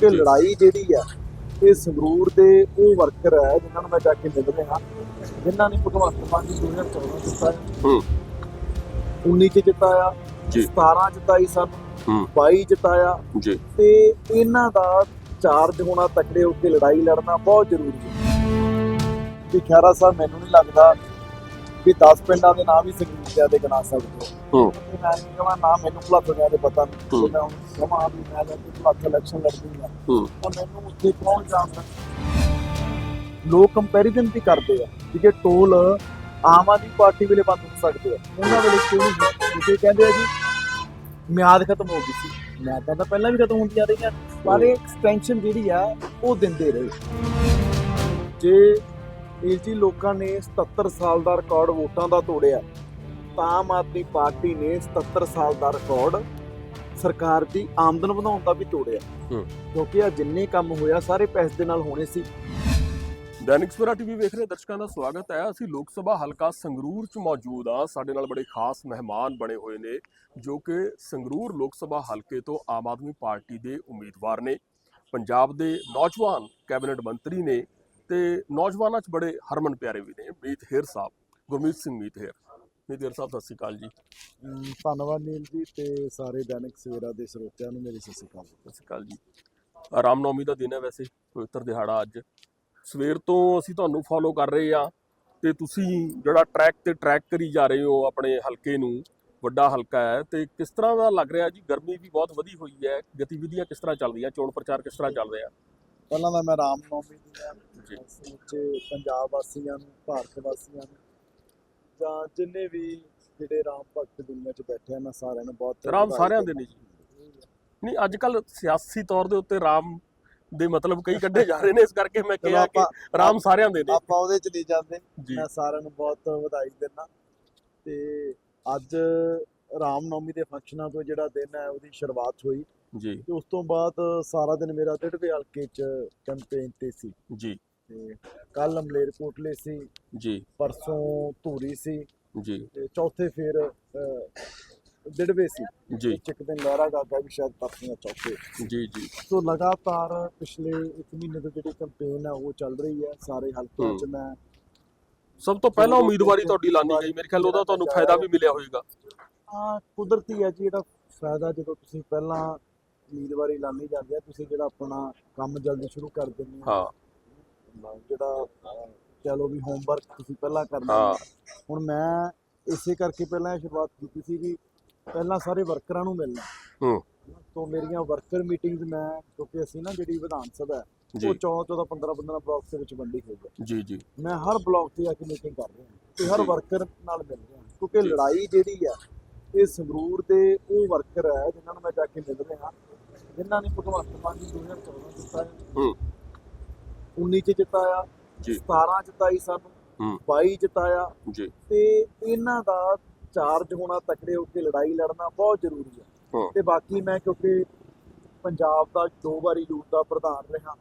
ਕਿ। ਲੜਾਈ ਜਿਹੜੀ ਆ ਇਹ ਸੰਗਰੂਰ ਦੇ ਉਹ ਵਰਕਰ ਹੈ ਜਿਨ੍ਹਾਂ ਨੂੰ ਮੈਂ ਜਾ ਕੇ ਮਿਲ ਰਿਹਾ ਜਿਨ੍ਹਾਂ ਨੇ ਭਗਵੰਤ ਮਾਨ ਜੀ 2014 ਜਿੱਤਾਇਆ ਹੂੰ। 19 ਚ ਜਿਤਾਇਆ ਜੀ। 17 ਜਿਤਾਈ ਸਨ ਹੂੰ। 22 ਜਿਤਾਇਆ। ਜੀ। ਤੇ ਇਹਨਾਂ ਦਾ ਚਾਰਜ ਹੋਣਾ ਤਕੜੇ ਹੋ ਕੇ ਲੜਾਈ ਲੜਨਾ ਬਹੁਤ ਜ਼ਰੂਰੀ ਹੈ। ਕਿ ਖੈਰਾ ਸਾਹਿਬ ਮੈਨੂੰ ਨਹੀਂ ਲੱਗਦਾ ਕਿ 10 ਪਿੰਡਾਂ ਦੇ ਨਾਮ ਹੀ ਸੰਗੀਤ ਦੇ ਗਿਣਾ ਸਕਦੇ ਹੋ। ਹੂੰ ਤੇ ਮੈਂ ਨਹੀਂ ਕਹਾਂ ਨਾ ਮੈਨੂੰ ਭੁਲਾ ਤੋਂ ਦੇ ਪਤਾ ਨਹੀਂ ਹੂੰ। ਕਿ ਮੈਂ ਹੁਣ ਸਮਾਂ ਵੀ ਮੈਂ ਲੈ ਕੇ ਭੁਲਾ ਇਲੈਕਸ਼ਨ ਲੜਦੀ ਹਾਂ ਹੂੰ। ਤਾਂ ਮੈਨੂੰ ਉੱਥੇ ਕੌਣ ਜਾਣਦਾ? ਲੋਕ ਕੰਪੈਰੀਜ਼ਨ ਵੀ ਕਰਦੇ ਆ ਕਿ ਜੇ ਟੋਲ ਆਮ ਆਦਮੀ ਪਾਰਟੀ ਵੇਲੇ ਬੰਦ ਹੋ ਸਕਦੇ ਆ। ਉਹਨਾਂ ਵੇਲੇ ਕਿਉਂ ਨਹੀਂ? ਕਿਉਂਕਿ ਕਹਿੰਦੇ ਆ ਜੀ ਮਿਆਦ ਖਤਮ ਹੋ ਗਈ ਸੀ। ਮਿਆਦਾਂ ਤਾਂ ਪਹਿਲਾਂ ਵੀ ਖਤਮ ਹੁੰਦੀਆਂ ਰਹੀਆਂ ਪਰ ਇਹ ਐਕਸਟੈਂਸ਼ਨ ਜਿਹੜੀ ਆ ਉਹ ਦਿੰਦੇ ਰਹੇ। ਜੇ ਇਹ ਜੀ ਲੋਕਾਂ ਨੇ 77 ਸਾਲ ਦਾ ਰਿਕਾਰਡ ਵੋਟਾਂ ਦਾ ਤੋੜਿਆ ਤਾਂ ਆਮ ਆਦਮੀ ਪਾਰਟੀ ਨੇ 77 ਸਾਲ ਦਾ ਰਿਕਾਰਡ ਸਰਕਾਰ ਦੀ ਆਮਦਨ ਵਧਾਉਣ ਦਾ ਵੀ ਤੋੜਿਆ। ਕਿਉਂਕਿ ਆ ਜਿੰਨੇ ਕੰਮ ਹੋਇਆ ਸਾਰੇ ਪੈਸੇ ਦੇ ਨਾਲ ਹੋਣੇ ਸੀ। ਦੈਨਿਕ ਸਵੇਰਾ ਟੀਵੀ ਵੇਖ ਰਹੇ ਦਰਸ਼ਕਾਂ ਦਾ ਸਵਾਗਤ ਹੈ। ਅਸੀਂ ਲੋਕ ਸਭਾ ਹਲਕਾ ਸੰਗਰੂਰ ਚ ਮੌਜੂਦ ਆ ਸਾਡੇ ਨਾਲ ਬੜੇ ਖਾਸ ਮਹਿਮਾਨ ਬਣੇ ਹੋਏ ਨੇ ਜੋ ਕਿ ਸੰਗਰੂਰ ਲੋਕ ਸਭਾ ਹਲਕੇ ਤੋਂ ਆਮ ਆਦਮੀ ਪਾਰਟੀ ਦੇ ਉਮੀਦਵਾਰ ਨੇ। ਪੰਜਾਬ ਦੇ ਨੌਜਵਾਨ ਕੈਬਨਿਟ ਮੰਤਰੀ ਨੇ ਤੇ ਨੌਜਵਾਨਾਂ ਚ ਬੜੇ ਹਰਮਨ ਪਿਆਰੇ ਵੀ ਨੇ। ਮੀਤ ਹੇਰ ਸਾਹਿਬ ਗੁਰਮੀਤ ਸਿੰਘ ਮੀਤ ਹੇਰ। ਮੀਤ ਹੇਰ ਸਾਹਿਬ ਸਤਿ ਸ਼੍ਰੀ ਅਕਾਲ ਜੀ। ਅਮ ਧੰਨਵਾਦ ਨੀਲ ਜੀ ਤੇ ਸਾਰੇ ਦੈਨਿਕ ਸਵੇਰਾ ਦੇ ਸਰੋਤਿਆਂ ਨੂੰ ਮੇਰੀ ਸਤਿ ਸ਼੍ਰੀ ਅਕਾਲ। ਸਤਿ ਸ਼੍ਰੀ ਅਕਾਲ ਜੀ। ਰਾਮ ਨੌਮੀ ਦਾ ਦਿਨ ਹੈ ਵੈਸੇ ਪਵਿੱਤਰ ਦਿਹਾੜਾ ਅੱਜ। ਸਵੇਰ ਤੋਂ ਅਸੀਂ ਤੁਹਾਨੂੰ ਫੋਲੋ ਕਰ ਰਹੇ ਆ ਤੇ ਤੁਸੀਂ ਜਿਹੜਾ ਟਰੈਕ ਤੇ ਟਰੈਕ ਕਰੀ ਜਾ ਰਹੇ ਹੋ ਆਪਣੇ ਹਲਕੇ ਨੂੰ ਵੱਡਾ ਹਲਕਾ ਹੈ ਤੇ ਕਿਸ ਤਰ੍ਹਾਂ ਦਾ ਲੱਗ ਰਿਹਾ ਜੀ? ਗਰਮੀ ਵੀ ਬਹੁਤ ਵਧੀ ਹੋਈ ਹੈ ਗਤੀਵਿਧੀਆਂ ਕਿਸ ਤਰ੍ਹਾਂ ਚੱਲ ਰਹੀਆਂ ਚੋਣ ਪ੍ਰਚਾਰ ਕਿਸ ਤਰ੍ਹਾਂ ਚੱਲ ਰਿਹਾ? ਪਹਿਲਾਂ ਤਾਂ ਮੈਂ ਰਾਮ ਨੌਮੀ ਦੀਆਂ ਜੀ। ਸਮੁੱਚੇ ਪੰਜਾਬ ਵਾਸੀਆਂ ਨੂੰ ਭਾਰਤ ਵਾਸੀਆਂ ਨੂੰ ਜਾਂ ਜਿੰਨੇ ਵੀ ਜਿਹੜੇ ਰਾਮ ਭਗਤ ਦੁਨੀਆ 'ਚ ਬੈਠੇ ਆ ਮੈਂ ਸਾਰਿਆਂ ਨੂੰ ਬਹੁਤ ਰਾਮ ਸਾਰਿਆਂ ਦੇ ਨੇ ਜੀ ਨਹੀਂ ਅੱਜ ਕੱਲ ਸਿਆਸੀ ਤੌਰ ਦੇ ਉੱਤੇ ਰਾਮ ਦੇ ਮਤਲਬ ਕਈ ਕੱਢੇ ਜਾ ਰਹੇ ਨੇ ਇਸ ਕਰਕੇ ਮੈਂ ਕਿਹਾ ਕਿ ਰਾਮ ਸਾਰਿਆਂ ਦੇ ਨੇ। ਆਪਾਂ ਉਹਦੇ 'ਚ ਨਹੀਂ ਜਾਂਦੇ। ਮੈਂ ਸਾਰਿਆਂ ਨੂੰ ਬਹੁਤ ਵਧਾਈ ਦਿੰਦਾ। ਤੇ ਅੱਜ ਰਾਮ ਨੌਮੀ ਦੇ ਫੰਕਸ਼ਨਾਂ ਤੋਂ ਜਿਹੜਾ ਦਿਨ ਹੈ ਉਹਦੀ ਸ਼ੁਰੂਆਤ ਹੋਈ। ਜੀ। ਤੇ ਉਸ ਤੋਂ ਬਾਅਦ ਸਾਰਾ ਦਿਨ ਮੇਰਾ ਟਿੜਵੇ ਹਲਕੇ 'ਚ ਕੈਂਪੇਨ ਤੇ ਸੀ। ਜੀ। ਤੇ ਕੱਲ ਮਲੇਰਕੋਟਲੇ ਸੀ ਜੀ। ਪਰਸੋਂ ਧੂਰੀ ਸੀ ਜੀ। ਤੇ ਚੌਥੇ ਫਿਰ ਦਿੜਵੇ ਸੀ। ਜੀ। ਇੱਕ ਦਿਨ ਲਹਿਰਾ ਗਾਗਾ ਵੀ ਸ਼ਾਇਦ ਪਰਸੋਂ ਚੌਥੇ। ਜੀ ਜੀ। ਸੋ ਲਗਾਤਾਰ ਪਿਛਲੇ 1 ਮਹੀਨੇ ਤੋਂ ਜਿਹੜੀ ਕੈਂਪੇਨ ਹੈ ਉਹ ਚੱਲ ਰਹੀ ਹੈ ਸਾਰੇ ਹਲਕਿਆਂ 'ਚ ਮੈਂ ਸਭ ਤੋਂ ਪਹਿਲਾਂ ਉਮੀਦਵਾਰੀ ਤੁਹਾਡੀ ਲਾਨੀ ਗਈ। ਮੇਰੇ ਖਿਆਲ ਉਹਦਾ ਤੁਹਾਨੂੰ ਫਾਇਦਾ ਵੀ ਮਿਲਿਆ ਹੋਵੇਗਾ। ਆ ਕੁਦਰਤੀ ਹੈ ਜੀ ਜਿਹੜਾ ਫਾਇਦਾ ਜਦੋਂ ਤੁਸੀਂ ਪਹਿਲਾਂ ਉਮੀਦਵਾਰੀ ਲਾਣੀ ਜਾਂਦੇ ਆ ਤੁਸੀਂ ਜਿਹੜਾ ਆਪਣਾ ਕੰਮ ਜਲਦੀ ਸ਼ੁਰੂ ਕਰ ਦਿੰਦੇ ਹੋ। ਹਾਂ। ਜਿਹੜਾ ਕਹਿ ਲਓ ਵੀ ਹੋਮਵਰਕ ਤੁਸੀਂ ਪਹਿਲਾਂ ਕਰਨਾ ਹਾਂ। ਹੁਣ ਮੈਂ ਇਸੇ ਕਰਕੇ ਪਹਿਲਾਂ ਇਹ ਸ਼ੁਰੂਆਤ ਕੀਤੀ ਸੀ ਵੀ ਪਹਿਲਾਂ ਸਾਰੇ ਵਰਕਰਾਂ ਨੂੰ ਮਿਲਣਾ। ਹੂੰ। ਤੋਂ ਮੇਰੀਆਂ ਵਰਕਰ ਮੀਟਿੰਗਸ ਮੈਂ ਕਿਉਂਕਿ ਅਸੀਂ ਨਾ ਜਿਹੜੀ ਵਿਧਾਨ ਸਭਾ ਹੈ ਉਹ 14 14 15 15 ਬਲਾਕ ਦੇ ਵਿੱਚ ਵੰਡੀ ਹੋਈ ਹੈ। ਜੀ ਜੀ। ਮੈਂ ਹਰ ਬਲਾਕ ਤੇ ਆ ਕੇ ਮੀਟਿੰਗ ਕਰ ਰਿਹਾ ਤੇ ਹਰ। ਵਰਕਰ ਨਾਲ ਮਿਲ ਰਿਹਾ ਕਿਉਂਕਿ। ਲੜਾਈ ਜਿਹੜੀ ਆ ਇਹ ਸੰਗਰੂਰ ਦੇ ਉਹ ਵਰਕਰ ਹੈ ਜਿਨ੍ਹਾਂ ਨੂੰ ਮੈਂ ਜਾ ਕੇ ਮਿਲ ਰਿਹਾ ਜਿਨ੍ਹਾਂ ਨੇ ਭਗਵੰਤ ਮਾਨ ਜੀ 2014 ਜਿਤਾਇਆ ਹੂੰ। 19 ਚ ਜਿਤਾਇਆ ਜੀ। 17 ਜਿਤਾਈ ਸਾਨੂੰ ਹੂੰ। 22 ਜਿਤਾਇਆ। ਜੀ। ਤੇ ਇਹਨਾਂ ਦਾ ਚਾਰਜ ਹੋਣਾ ਤਕੜੇ ਹੋ ਕੇ ਲੜਾਈ ਲੜਨਾ ਬਹੁਤ ਜ਼ਰੂਰੀ ਹੈ। ਤੇ ਬਾਕੀ ਮੈਂ ਕਿਉਂਕਿ ਪੰਜਾਬ ਦਾ ਦੋ ਵਾਰੀ ਯੂਥ ਦਾ ਪ੍ਰਧਾਨ ਰਿਹਾ